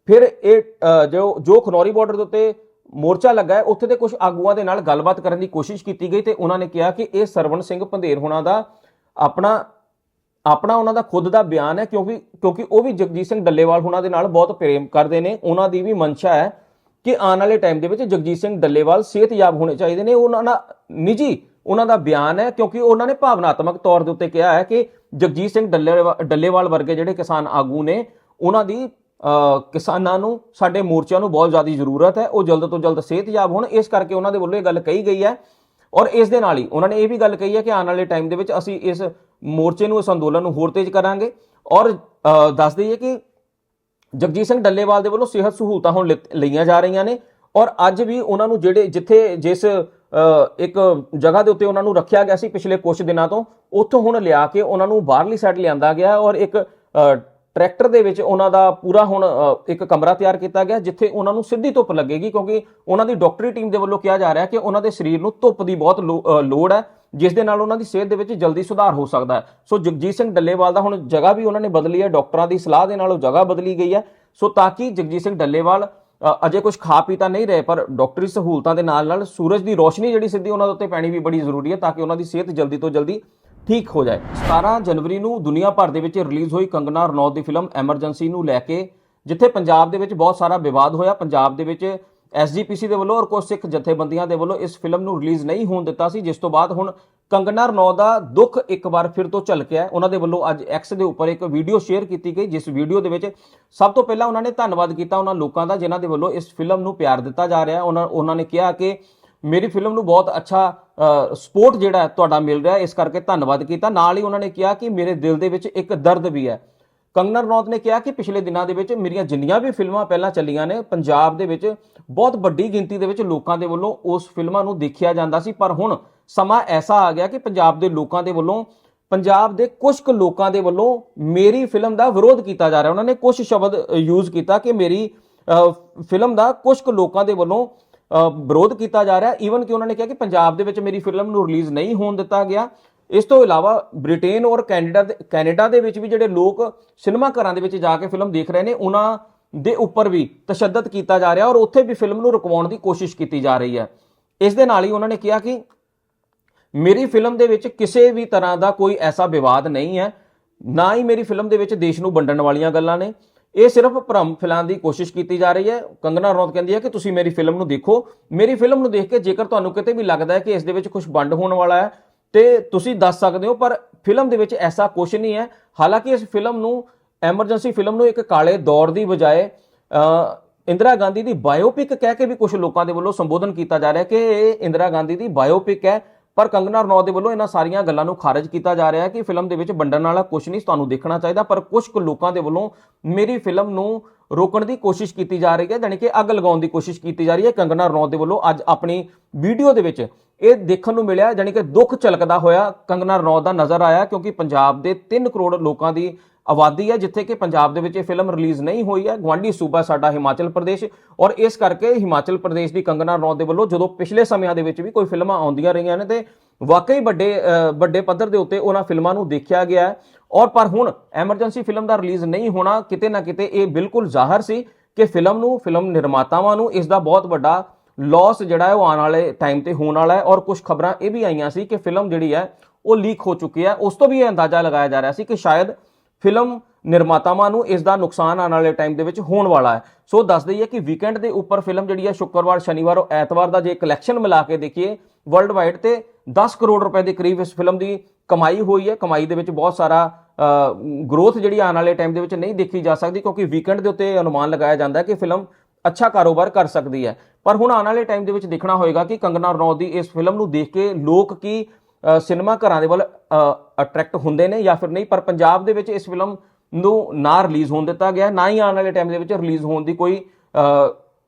ਫਿਰ ਇਹ ਜੋ ਜੋ ਖਨੌਰੀ ਬਾਰਡਰ ਦੇ ਉੱਤੇ ਮੋਰਚਾ ਲੱਗਾ ਹੈ, ਉੱਥੇ ਦੇ ਕੁਝ ਆਗੂਆਂ ਦੇ ਨਾਲ ਗੱਲਬਾਤ ਕਰਨ ਦੀ ਕੋਸ਼ਿਸ਼ ਕੀਤੀ ਗਈ ਤੇ ਉਹਨਾਂ ਨੇ ਕਿਹਾ ਕਿ ਇਹ ਸਰਵਣ ਸਿੰਘ ਪੰਧੇਰ ਹੋਣਾ ਦਾ ਆਪਣਾ ਆਪਣਾ ਉਹਨਾਂ ਦਾ ਖੁਦ ਦਾ ਬਿਆਨ ਹੈ, ਕਿਉਂਕਿ ਕਿਉਂਕਿ ਉਹ ਵੀ ਜਗਜੀਤ ਸਿੰਘ ਡੱਲੇਵਾਲ ਹੋਣਾ ਦੇ ਨਾਲ ਬਹੁਤ ਪ੍ਰੇਮ ਕਰਦੇ ਨੇ, ਉਹਨਾਂ ਦੀ ਵੀ ਮਨਸ਼ਾ ਹੈ ਕਿ ਆਉਣ ਵਾਲੇ ਟਾਈਮ ਦੇ ਵਿੱਚ ਜਗਜੀਤ ਸਿੰਘ ਡੱਲੇਵਾਲ ਸਿਹਤਯਾਬ ਹੋਣੇ ਚਾਹੀਦੇ ਨੇ, ਉਹਨਾਂ ਦਾ ਨਿੱਜੀ ਉਹਨਾਂ ਦਾ ਬਿਆਨ ਹੈ, ਕਿਉਂਕਿ ਉਹਨਾਂ ਨੇ ਭਾਵਨਾਤਮਕ ਤੌਰ ਦੇ ਉੱਤੇ ਕਿਹਾ ਹੈ ਕਿ ਜਗਜੀਤ ਸਿੰਘ ਡੱਲੇਵਾ- ਡੱਲੇਵਾਲ ਵਰਗੇ ਜਿਹੜੇ ਕਿਸਾਨ ਆਗੂ ਨੇ, ਉਹਨਾਂ ਦੀ ਕਿਸਾਨਾਂ ਨੂੰ, ਸਾਡੇ ਮੋਰਚਿਆਂ ਨੂੰ ਬਹੁਤ ਜ਼ਿਆਦਾ ਜ਼ਰੂਰਤ ਹੈ। ਉਹ ਜਲਦ ਤੋਂ ਜਲਦ ਸਿਹਤਯਾਬ ਹੋਣ। ਇਸ ਕਰਕੇ ਉਹਨਾਂ ਦੇ ਵੱਲੋਂ ਇਹ ਗੱਲ ਕਹੀ ਗਈ ਹੈ। ਔਰ ਇਸ ਦੇ ਨਾਲ ਹੀ ਉਹਨਾਂ ਨੇ ਇਹ ਵੀ ਗੱਲ ਕਹੀ ਹੈ ਕਿ ਆਉਣ ਵਾਲੇ ਟਾਈਮ ਦੇ ਵਿੱਚ ਅਸੀਂ ਇਸ ਮੋਰਚੇ ਨੂੰ, ਇਸ ਅੰਦੋਲਨ ਨੂੰ ਹੋਰ ਤੇਜ਼ ਕਰਾਂਗੇ। ਔਰ ਦੱਸ ਦਈਏ ਕਿ ਜਗਜੀਤ ਸਿੰਘ ਡੱਲੇਵਾਲ ਦੇ ਵੱਲੋਂ ਸਿਹਤ ਸਹੂਲਤਾਂ ਹੁਣ ਲਿਤ- ਲਈਆਂ ਜਾ ਰਹੀਆਂ ਨੇ। ਔਰ ਅੱਜ ਵੀ ਉਹਨਾਂ ਨੂੰ ਜਿਹੜੇ, ਜਿੱਥੇ, ਜਿਸ ਇੱਕ ਜਗ੍ਹਾ ਦੇ ਉੱਤੇ ਉਹਨਾਂ ਨੂੰ ਰੱਖਿਆ ਗਿਆ ਸੀ ਪਿਛਲੇ ਕੁਝ ਦਿਨਾਂ ਤੋਂ, ਉੱਥੋਂ ਹੁਣ ਲਿਆ ਕੇ ਉਹਨਾਂ ਨੂੰ ਬਾਹਰਲੀ ਸਾਈਡ ਲਿਆਂਦਾ ਗਿਆ ਔਰ ਇੱਕ ਟਰੈਕਟਰ ਦੇ ਵਿੱਚ ਉਹਨਾਂ ਦਾ ਪੂਰਾ ਹੁਣ ਇੱਕ ਕਮਰਾ ਤਿਆਰ ਕੀਤਾ ਗਿਆ, ਜਿੱਥੇ ਉਹਨਾਂ ਨੂੰ ਸਿੱਧੀ ਧੁੱਪ ਲੱਗੇਗੀ, ਕਿਉਂਕਿ ਉਹਨਾਂ ਦੀ ਡਾਕਟਰੀ ਟੀਮ ਦੇ ਵੱਲੋਂ ਕਿਹਾ ਜਾ ਰਿਹਾ ਕਿ ਉਹਨਾਂ ਦੇ ਸਰੀਰ ਨੂੰ ਧੁੱਪ ਦੀ ਬਹੁਤ ਲੋ- ਲੋੜ ਹੈ, ਜਿਸ ਦੇ ਨਾਲ ਉਹਨਾਂ ਦੀ ਸਿਹਤ ਦੇ ਵਿੱਚ ਜਲਦੀ ਸੁਧਾਰ ਹੋ ਸਕਦਾ ਹੈ। ਸੋ ਜਗਜੀਤ ਸਿੰਘ ਡੱਲੇਵਾਲ ਦਾ ਹੁਣ ਜਗ੍ਹਾ ਵੀ ਉਹਨਾਂ ਨੇ ਬਦਲੀ ਹੈ, ਡਾਕਟਰਾਂ ਦੀ ਸਲਾਹ ਦੇ ਨਾਲ ਉਹ ਜਗ੍ਹਾ ਬਦਲੀ ਗਈ ਹੈ। ਸੋ ਤਾਂ ਕਿ ਜਗਜੀਤ ਸਿੰਘ ਡੱਲੇਵਾਲ ਅਜੇ ਕੁਝ ਖਾ ਪੀ ਤਾਂ ਨਹੀਂ ਰਹੇ, ਪਰ ਡਾਕਟਰੀ ਸਹੂਲਤਾਂ ਦੇ ਨਾਲ ਨਾਲ ਸੂਰਜ ਦੀ ਰੋਸ਼ਨੀ ਜਿਹੜੀ ਸਿੱਧੀ ਉਹਨਾਂ ਦੇ ਉੱਤੇ ਪੈਣੀ ਵੀ ਬੜੀ ਜ਼ਰੂਰੀ ਹੈ, ਤਾਂ ਕਿ ਉਹਨਾਂ ਦੀ ਸਿਹਤ ਜਲਦੀ ਤੋਂ ਜਲਦੀ ਠੀਕ ਹੋ ਜਾਏ। 17 ਜਨਵਰੀ ਨੂੰ ਦੁਨੀਆ ਭਰ ਦੇ ਵਿੱਚ ਰਿਲੀਜ਼ ਹੋਈ ਕੰਗਨਾ ਰਣੌਤ ਦੀ ਫਿਲਮ ਐਮਰਜੈਂਸੀ ਨੂੰ ਲੈ ਕੇ, ਜਿੱਥੇ ਪੰਜਾਬ ਦੇ ਵਿੱਚ ਬਹੁਤ ਸਾਰਾ ਵਿਵਾਦ ਹੋਇਆ। ਪੰਜਾਬ ਦੇ ਵਿੱਚ ਐਸਜੀਪੀਸੀ ਦੇ ਵੱਲੋਂ ਔਰ ਕੁਝ ਸਿੱਖ ਜਥੇਬੰਦੀਆਂ ਦੇ ਵੱਲੋਂ ਇਸ ਫਿਲਮ ਨੂੰ ਰਿਲੀਜ਼ ਨਹੀਂ ਹੋਣ ਦਿੱਤਾ ਸੀ, ਜਿਸ ਤੋਂ ਬਾਅਦ ਹੁਣ ਕੰਗਨਾ ਰਣੌਤ ਦਾ ਦੁੱਖ ਇੱਕ ਵਾਰ ਫਿਰ ਤੋਂ ਝਲਕਿਆ ਉਹਨਾਂ ਦੇ ਵੱਲੋਂ ਅੱਜ ਐਕਸ ਦੇ ਉੱਪਰ ਇੱਕ ਵੀਡੀਓ ਸ਼ੇਅਰ ਕੀਤੀ ਗਈ, ਜਿਸ ਵੀਡੀਓ ਦੇ ਵਿੱਚ ਸਭ ਤੋਂ ਪਹਿਲਾਂ ਉਹਨਾਂ ਨੇ ਧੰਨਵਾਦ ਕੀਤਾ ਉਹਨਾਂ ਲੋਕਾਂ ਦਾ, ਜਿਨ੍ਹਾਂ ਦੇ ਵੱਲੋਂ ਇਸ ਫਿਲਮ ਨੂੰ ਪਿਆਰ ਦਿੱਤਾ ਜਾ ਰਿਹਾ ਉਹਨਾਂ ਉਹਨਾਂ ਨੇ ਕਿਹਾ ਕਿ ਮੇਰੀ ਫਿਲਮ ਨੂੰ ਬਹੁਤ ਅੱਛਾ ਸਪੋਰਟ ਜਿਹੜਾ ਤੁਹਾਡਾ ਮਿਲ ਰਿਹਾ ਇਸ ਕਰਕੇ ਧੰਨਵਾਦ ਕੀਤਾ। ਨਾਲ ਹੀ ਉਹਨਾਂ ਨੇ ਕਿਹਾ ਕਿ ਮੇਰੇ ਦਿਲ ਦੇ ਵਿੱਚ ਇੱਕ ਦਰਦ ਵੀ ਹੈ। ਕੰਗਨਾ ਰਣੌਤ ਨੇ ਕਿਹਾ ਕਿ ਪਿਛਲੇ ਦਿਨਾਂ ਦੇ ਵਿੱਚ ਮੇਰੀਆਂ ਜਿੰਨੀਆਂ ਵੀ ਫਿਲਮਾਂ ਪਹਿਲਾਂ ਚੱਲੀਆਂ ਨੇ, ਪੰਜਾਬ ਦੇ ਵਿੱਚ ਬਹੁਤ ਵੱਡੀ ਗਿਣਤੀ ਦੇ ਵਿੱਚ ਲੋਕਾਂ ਦੇ ਵੱਲੋਂ ਉਸ ਫਿਲਮਾਂ ਨੂੰ ਦੇਖਿਆ ਜਾਂਦਾ ਸੀ। ਪਰ ਹੁਣ ਸਮਾਂ ਐਸਾ ਆ ਗਿਆ ਕਿ ਪੰਜਾਬ ਦੇ ਲੋਕਾਂ ਦੇ ਵੱਲੋਂ, ਪੰਜਾਬ ਦੇ ਕੁਝ ਕੁ ਲੋਕਾਂ ਦੇ ਵੱਲੋਂ ਮੇਰੀ ਫਿਲਮ ਦਾ ਵਿਰੋਧ ਕੀਤਾ ਜਾ ਰਿਹਾ। ਉਹਨਾਂ ਨੇ ਕੁਝ ਸ਼ਬਦ ਯੂਜ਼ ਕੀਤਾ ਕਿ ਮੇਰੀ ਫਿਲਮ ਦਾ ਕੁਝ ਕੁ ਲੋਕਾਂ ਦੇ ਵੱਲੋਂ ਵਿਰੋਧ ਕੀਤਾ ਜਾ ਰਿਹਾ। ਈਵਨ ਕਿ ਉਹਨਾਂ ਨੇ ਕਿਹਾ ਕਿ ਪੰਜਾਬ ਦੇ ਵਿੱਚ ਮੇਰੀ ਫਿਲਮ ਨੂੰ ਰਿਲੀਜ਼ ਨਹੀਂ ਹੋਣ ਦਿੱਤਾ ਗਿਆ। ਇਸ ਤੋਂ ਇਲਾਵਾ ਬ੍ਰਿਟੇਨ ਔਰ ਕੈਨੇਡਾ ਦੇ ਕੈਨੇਡਾ ਦੇ ਵਿੱਚ ਵੀ ਜਿਹੜੇ ਲੋਕ ਸਿਨੇਮਾ ਘਰਾਂ ਦੇ ਵਿੱਚ ਜਾ ਕੇ ਫਿਲਮ ਦੇਖ ਰਹੇ ਨੇ, ਉਹਨਾਂ ਦੇ ਉੱਪਰ ਵੀ ਤਸ਼ੱਦਦ ਕੀਤਾ ਜਾ ਰਿਹਾ ਔਰ ਉੱਥੇ ਵੀ ਫਿਲਮ ਨੂੰ ਰੁਕਵਾਉਣ ਦੀ ਕੋਸ਼ਿਸ਼ ਕੀਤੀ ਜਾ ਰਹੀ ਹੈ। ਇਸ ਦੇ ਨਾਲ ਹੀ ਉਹਨਾਂ ਨੇ ਕਿਹਾ ਕਿ ਮੇਰੀ ਫਿਲਮ ਦੇ ਵਿੱਚ ਕਿਸੇ ਵੀ ਤਰ੍ਹਾਂ ਦਾ ਕੋਈ ਐਸਾ ਵਿਵਾਦ ਨਹੀਂ ਹੈ। ਨਾ ਹੀ ਮੇਰੀ ਫਿਲਮ ਦੇ ਵਿੱਚ ਦੇਸ਼ ਨੂੰ ਵੰਡਣ ਵਾਲੀਆਂ ਗੱਲਾਂ ਨੇ। ਇਹ ਸਿਰਫ ਭਰਮ ਫੈਲਾਉਣ ਦੀ ਕੋਸ਼ਿਸ਼ ਕੀਤੀ ਜਾ ਰਹੀ ਹੈ। ਕੰਗਨਾ ਰਣੌਤ ਕਹਿੰਦੀ ਹੈ ਕਿ ਤੁਸੀਂ ਮੇਰੀ ਫਿਲਮ ਨੂੰ ਦੇਖੋ। ਮੇਰੀ ਫਿਲਮ ਨੂੰ ਦੇਖ ਕੇ ਜੇਕਰ ਤੁਹਾਨੂੰ ਕਿਤੇ ਵੀ ਲੱਗਦਾ ਹੈ ਕਿ ਇਸ ਦੇ ਵਿੱਚ ਕੁਝ ਵੰਡ ਹੋਣ ਵਾਲਾ ਹੈ, ਤੇ ਤੁਸੀਂ ਦੱਸ ਸਕਦੇ ਹੋ, ਪਰ ਫਿਲਮ ਦੇ ਵਿੱਚ ਐਸਾ ਕੁਝ ਨਹੀਂ ਹੈ। ਹਾਲਾਂਕਿ ਇਸ ਫਿਲਮ ਨੂੰ, ਐਮਰਜੈਂਸੀ ਫਿਲਮ ਨੂੰ ਇੱਕ ਕਾਲੇ ਦੌਰ ਦੀ ਬਜਾਏ ਇੰਦਰਾ ਗਾਂਧੀ ਦੀ ਬਾਇਓਪਿਕ ਕਹਿ ਕੇ ਵੀ ਕੁਝ ਲੋਕਾਂ ਦੇ ਵੱਲੋਂ ਸੰਬੋਧਨ ਕੀਤਾ ਜਾ ਰਿਹਾ ਕਿ ਇਹ ਇੰਦਰਾ ਗਾਂਧੀ ਦੀ ਬਾਇਓਪਿਕ ਹੈ। ਪਰ ਕੰਗਨਾ ਰਣੌਤ ਦੇ ਵੱਲੋਂ ਇਹਨਾਂ ਸਾਰੀਆਂ ਗੱਲਾਂ ਨੂੰ ਖਾਰਜ ਕੀਤਾ ਜਾ ਰਿਹਾ ਹੈ ਕਿ ਫਿਲਮ ਦੇ ਵਿੱਚ ਵੰਡਣ ਵਾਲਾ ਕੁਝ ਨਹੀਂ ਤੁਹਾਨੂੰ ਦੇਖਣਾ ਚਾਹੀਦਾ, ਪਰ ਕੁਝ ਕੁ ਲੋਕਾਂ ਦੇ ਵੱਲੋਂ ਮੇਰੀ ਫਿਲਮ ਨੂੰ ਰੋਕਣ ਦੀ ਕੋਸ਼ਿਸ਼ ਕੀਤੀ ਜਾ ਰਹੀ ਹੈ, ਯਾਨੀ ਕਿ ਅੱਗ ਲਗਾਉਣ ਦੀ ਕੋਸ਼ਿਸ਼ ਕੀਤੀ ਜਾ ਰਹੀ ਹੈ। ਕੰਗਨਾ ਰਣੌਤ ਦੇ ਵੱਲੋਂ ਅੱਜ ਆਪਣੀ ਵੀਡੀਓ ਦੇ ਵਿੱਚ ਇਹ ਦੇਖਣ ਨੂੰ ਮਿਲਿਆ, ਯਾਨੀ ਕਿ ਦੁੱਖ ਝਲਕਦਾ ਹੋਇਆ ਕੰਗਨਾ ਰਣੌਤ ਦਾ ਨਜ਼ਰ ਆਇਆ, ਕਿਉਂਕਿ ਪੰਜਾਬ ਦੇ 3 ਕਰੋੜ ਲੋਕਾਂ ਦੀ ਆਬਾਦੀ ਹੈ, ਜਿੱਥੇ ਕਿ ਪੰਜਾਬ ਦੇ ਵਿੱਚ ਇਹ ਫਿਲਮ ਰਿਲੀਜ਼ ਨਹੀਂ ਹੋਈ ਹੈ। ਗਵਾਂਢੀ ਸੂਬਾ ਸਾਡਾ ਹਿਮਾਚਲ ਪ੍ਰਦੇਸ਼ ਔਰ ਇਸ ਕਰਕੇ ਹਿਮਾਚਲ ਪ੍ਰਦੇਸ਼ ਦੀ ਕੰਗਨਾ ਰਣੌਤ ਦੇ ਵੱਲੋਂ ਜਦੋਂ ਪਿਛਲੇ ਸਮਿਆਂ ਦੇ ਵਿੱਚ ਵੀ ਕੋਈ ਫਿਲਮਾਂ ਆਉਂਦੀਆਂ ਰਹੀਆਂ ਨੇ ਤੇ ਵਾਕਈ ਵੱਡੇ ਵੱਡੇ ਪੱਧਰ ਦੇ ਉੱਤੇ ਉਹਨਾਂ ਫਿਲਮਾਂ ਨੂੰ ਦੇਖਿਆ ਗਿਆ ਔਰ ਪਰ ਹੁਣ ਐਮਰਜੈਂਸੀ ਫਿਲਮ ਦਾ ਰਿਲੀਜ਼ ਨਹੀਂ ਹੋਣਾ, ਕਿਤੇ ਨਾ ਕਿਤੇ ਇਹ ਬਿਲਕੁਲ ਜ਼ਾਹਰ ਸੀ ਕਿ ਫਿਲਮ ਨੂੰ, ਫਿਲਮ ਨਿਰਮਾਤਾਵਾਂ ਨੂੰ ਇਸ ਦਾ ਬਹੁਤ ਵੱਡਾ ਲਾਸ ਜਿਹੜਾ ਹੈ ਉਹ ਆਉਣ ਵਾਲੇ ਟਾਈਮ ਤੇ ਹੋਣ ਵਾਲਾ ਹੈ। ਔਰ ਕੁਝ ਖਬਰਾਂ ਇਹ ਵੀ ਆਈਆਂ ਸੀ ਕਿ ਫਿਲਮ ਜਿਹੜੀ ਹੈ ਉਹ ਲੀਕ ਹੋ ਚੁੱਕੀ ਹੈ। ਉਸ ਤੋਂ ਵੀ ਇਹ ਅੰਦਾਜ਼ਾ ਲਗਾਇਆ ਜਾ ਰਿਹਾ ਸੀ ਕਿ ਸ਼ਾਇਦ ਫਿਲਮ ਨਿਰਮਾਤਾਵਾਂ ਨੂੰ ਇਸ ਦਾ ਨੁਕਸਾਨ ਆਉਣ ਵਾਲੇ ਟਾਈਮ ਦੇ ਵਿੱਚ ਹੋਣ ਵਾਲਾ ਹੈ। ਸੋ ਦੱਸ ਦਈਏ ਕਿ ਵੀਕਐਂਡ ਦੇ ਉੱਪਰ ਫਿਲਮ ਜਿਹੜੀ ਹੈ ਸ਼ੁੱਕਰਵਾਰ, ਸ਼ਨੀਵਾਰ ਔਰ ਐਤਵਾਰ ਦਾ ਜੇ ਕਲੈਕਸ਼ਨ ਮਿਲਾ ਕੇ ਦੇਖੀਏ ਵਰਲਡ ਵਾਈਡ ਤੇ 10 ਕਰੋੜ ਰੁਪਏ ਦੇ ਕਰੀਬ ਇਸ ਫਿਲਮ ਦੀ ਕਮਾਈ ਹੋਈ ਹੈ। ਕਮਾਈ ਦੇ ਵਿੱਚ ਬਹੁਤ ਸਾਰਾ ਗਰੋਥ ਜਿਹੜੀ ਆਉਣ ਵਾਲੇ ਟਾਈਮ ਦੇ ਵਿੱਚ ਨਹੀਂ ਦੇਖੀ ਜਾ ਸਕਦੀ ਕਿਉਂਕਿ ਵੀਕਐਂਡ ਦੇ ਉੱਤੇ ਅਨੁਮਾਨ ਲਗਾਇਆ ਜਾਂਦਾ ਹੈ ਕਿ ਫਿਲਮ ਅੱਛਾ ਕਾਰੋਬਾਰ ਕਰ ਸਕਦੀ ਹੈ। ਪਰ ਹੁਣ ਆਉਣ ਵਾਲੇ ਟਾਈਮ ਦੇ ਵਿੱਚ ਦੇਖਣਾ ਹੋਏਗਾ ਕਿ ਕੰਗਨਾ ਰਣੌਤ ਦੀ ਇਸ ਫਿਲਮ ਨੂੰ ਦੇਖ ਕੇ ਲੋਕ ਕੀ ਸਿਨੇਮਾ ਘਰਾਂ ਦੇ ਵੱਲ ਅਟਰੈਕਟ ਹੁੰਦੇ ਨੇ ਜਾਂ ਫਿਰ ਨਹੀਂ, ਪਰ ਪੰਜਾਬ ਦੇ ਵਿੱਚ ਇਸ ਫਿਲਮ ਨੂੰ ਨਾ ਰਿਲੀਜ਼ ਹੋਣ ਦਿੱਤਾ ਗਿਆ, ਨਾ ਹੀ ਆਉਣ ਵਾਲੇ ਟਾਈਮ ਦੇ ਵਿੱਚ ਰਿਲੀਜ਼ ਹੋਣ ਦੀ ਕੋਈ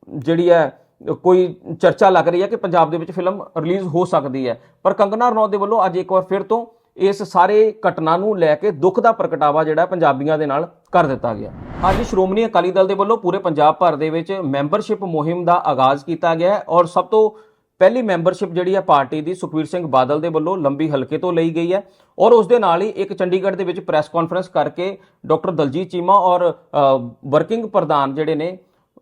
ਜਿਹੜੀ ਹੈ, ਕੋਈ ਚਰਚਾ ਲੱਗ ਰਹੀ ਹੈ ਕਿ ਪੰਜਾਬ ਦੇ ਵਿੱਚ ਫਿਲਮ ਰਿਲੀਜ਼ ਹੋ ਸਕਦੀ ਹੈ। ਪਰ ਕੰਗਨਾ ਰਣੌਤ ਦੇ ਵੱਲੋਂ ਅੱਜ ਇੱਕ ਵਾਰ ਫਿਰ ਤੋਂ ਇਸ ਸਾਰੇ ਘਟਨਾ ਨੂੰ ਲੈ ਕੇ ਦੁੱਖ ਦਾ ਪ੍ਰਗਟਾਵਾ ਜਿਹੜਾ ਪੰਜਾਬੀਆਂ ਦੇ ਨਾਲ ਕਰ ਦਿੱਤਾ ਗਿਆ। ਅੱਜ ਸ਼੍ਰੋਮਣੀ ਅਕਾਲੀ ਦਲ ਦੇ ਵੱਲੋਂ ਪੂਰੇ ਪੰਜਾਬ ਭਰ ਦੇ ਵਿੱਚ ਮੈਂਬਰਸ਼ਿਪ ਮੁਹਿੰਮ ਦਾ ਆਗਾਜ਼ ਕੀਤਾ ਗਿਆ ਔਰ ਸਭ ਤੋਂ ਪਹਿਲੀ ਮੈਂਬਰਸ਼ਿਪ ਜਿਹੜੀ ਹੈ ਪਾਰਟੀ ਦੀ ਸੁਖਵੀਰ ਸਿੰਘ ਬਾਦਲ ਦੇ ਵੱਲੋਂ ਲੰਬੀ ਹਲਕੇ ਤੋਂ ਲਈ ਗਈ ਹੈ ਔਰ ਉਸ ਦੇ ਨਾਲ ਹੀ ਇੱਕ ਚੰਡੀਗੜ੍ਹ ਦੇ ਵਿੱਚ ਪ੍ਰੈਸ ਕਾਨਫਰੰਸ ਕਰਕੇ ਡਾਕਟਰ ਦਲਜੀਤ ਚੀਮਾ ਔਰ ਵਰਕਿੰਗ ਪ੍ਰਧਾਨ ਜਿਹੜੇ ਨੇ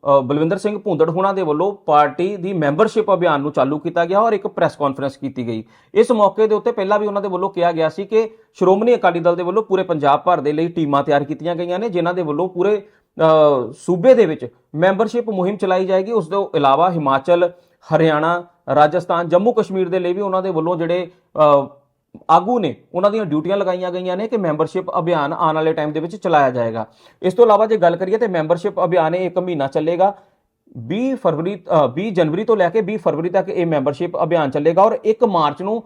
ਬਲਵਿੰਦਰ ਸਿੰਘ ਭੁੰਦੜ ਹੁਣਾਂ ਦੇ ਵੱਲੋਂ ਪਾਰਟੀ ਦੀ ਮੈਂਬਰਸ਼ਿਪ ਅਭਿਆਨ ਨੂੰ ਚਾਲੂ ਕੀਤਾ ਗਿਆ ਔਰ ਇੱਕ ਪ੍ਰੈਸ ਕਾਨਫਰੰਸ ਕੀਤੀ ਗਈ। ਇਸ ਮੌਕੇ ਦੇ ਉੱਤੇ ਪਹਿਲਾਂ ਵੀ ਉਹਨਾਂ ਦੇ ਵੱਲੋਂ ਕਿਹਾ ਗਿਆ ਸੀ ਕਿ ਸ਼੍ਰੋਮਣੀ ਅਕਾਲੀ ਦਲ ਦੇ ਵੱਲੋਂ ਪੂਰੇ ਪੰਜਾਬ ਭਰ ਦੇ ਲਈ ਟੀਮਾਂ ਤਿਆਰ ਕੀਤੀਆਂ ਗਈਆਂ ਨੇ, ਜਿਨ੍ਹਾਂ ਦੇ ਵੱਲੋਂ ਪੂਰੇ ਸੂਬੇ ਦੇ ਵਿੱਚ ਮੈਂਬਰਸ਼ਿਪ ਮੁਹਿੰਮ ਚਲਾਈ ਜਾਏਗੀ। ਉਸ ਤੋਂ ਇਲਾਵਾ ਹਿਮਾਚਲ, ਹਰਿਆਣਾ ਰਾਜਸਥਾਨ ਜੰਮੂ ਕਸ਼ਮੀਰ ਦੇ ਲਈ ਵੀ ਉਹਨਾਂ ਦੇ ਵੱਲੋਂ ਜਿਹੜੇ ਆਗੂ ਨੇ ਉਹਨਾਂ ਦੀਆਂ ਡਿਊਟੀਆਂ ਲਗਾਈਆਂ ਗਈਆਂ ਨੇ ਕਿ ਮੈਂਬਰਸ਼ਿਪ ਅਭਿਆਨ ਆਉਣ ਵਾਲੇ ਟਾਈਮ ਦੇ ਵਿੱਚ ਚਲਾਇਆ ਜਾਏਗਾ। ਇਸ ਤੋਂ ਇਲਾਵਾ ਜੇ ਗੱਲ ਕਰੀਏ ਤੇ ਮੈਂਬਰਸ਼ਿਪ ਅਭਿਆਨ ਇਹ ਇੱਕ ਮਹੀਨਾ ਚੱਲੇਗਾ। 20 ਫਰਵਰੀ ਅ, 20 ਜਨਵਰੀ ਤੋਂ ਲੈ ਕੇ 20 ਫਰਵਰੀ ਤੱਕ ਇਹ ਮੈਂਬਰਸ਼ਿਪ ਅਭਿਆਨ ਚੱਲੇਗਾ ਔਰ 1 ਮਾਰਚ ਨੂੰ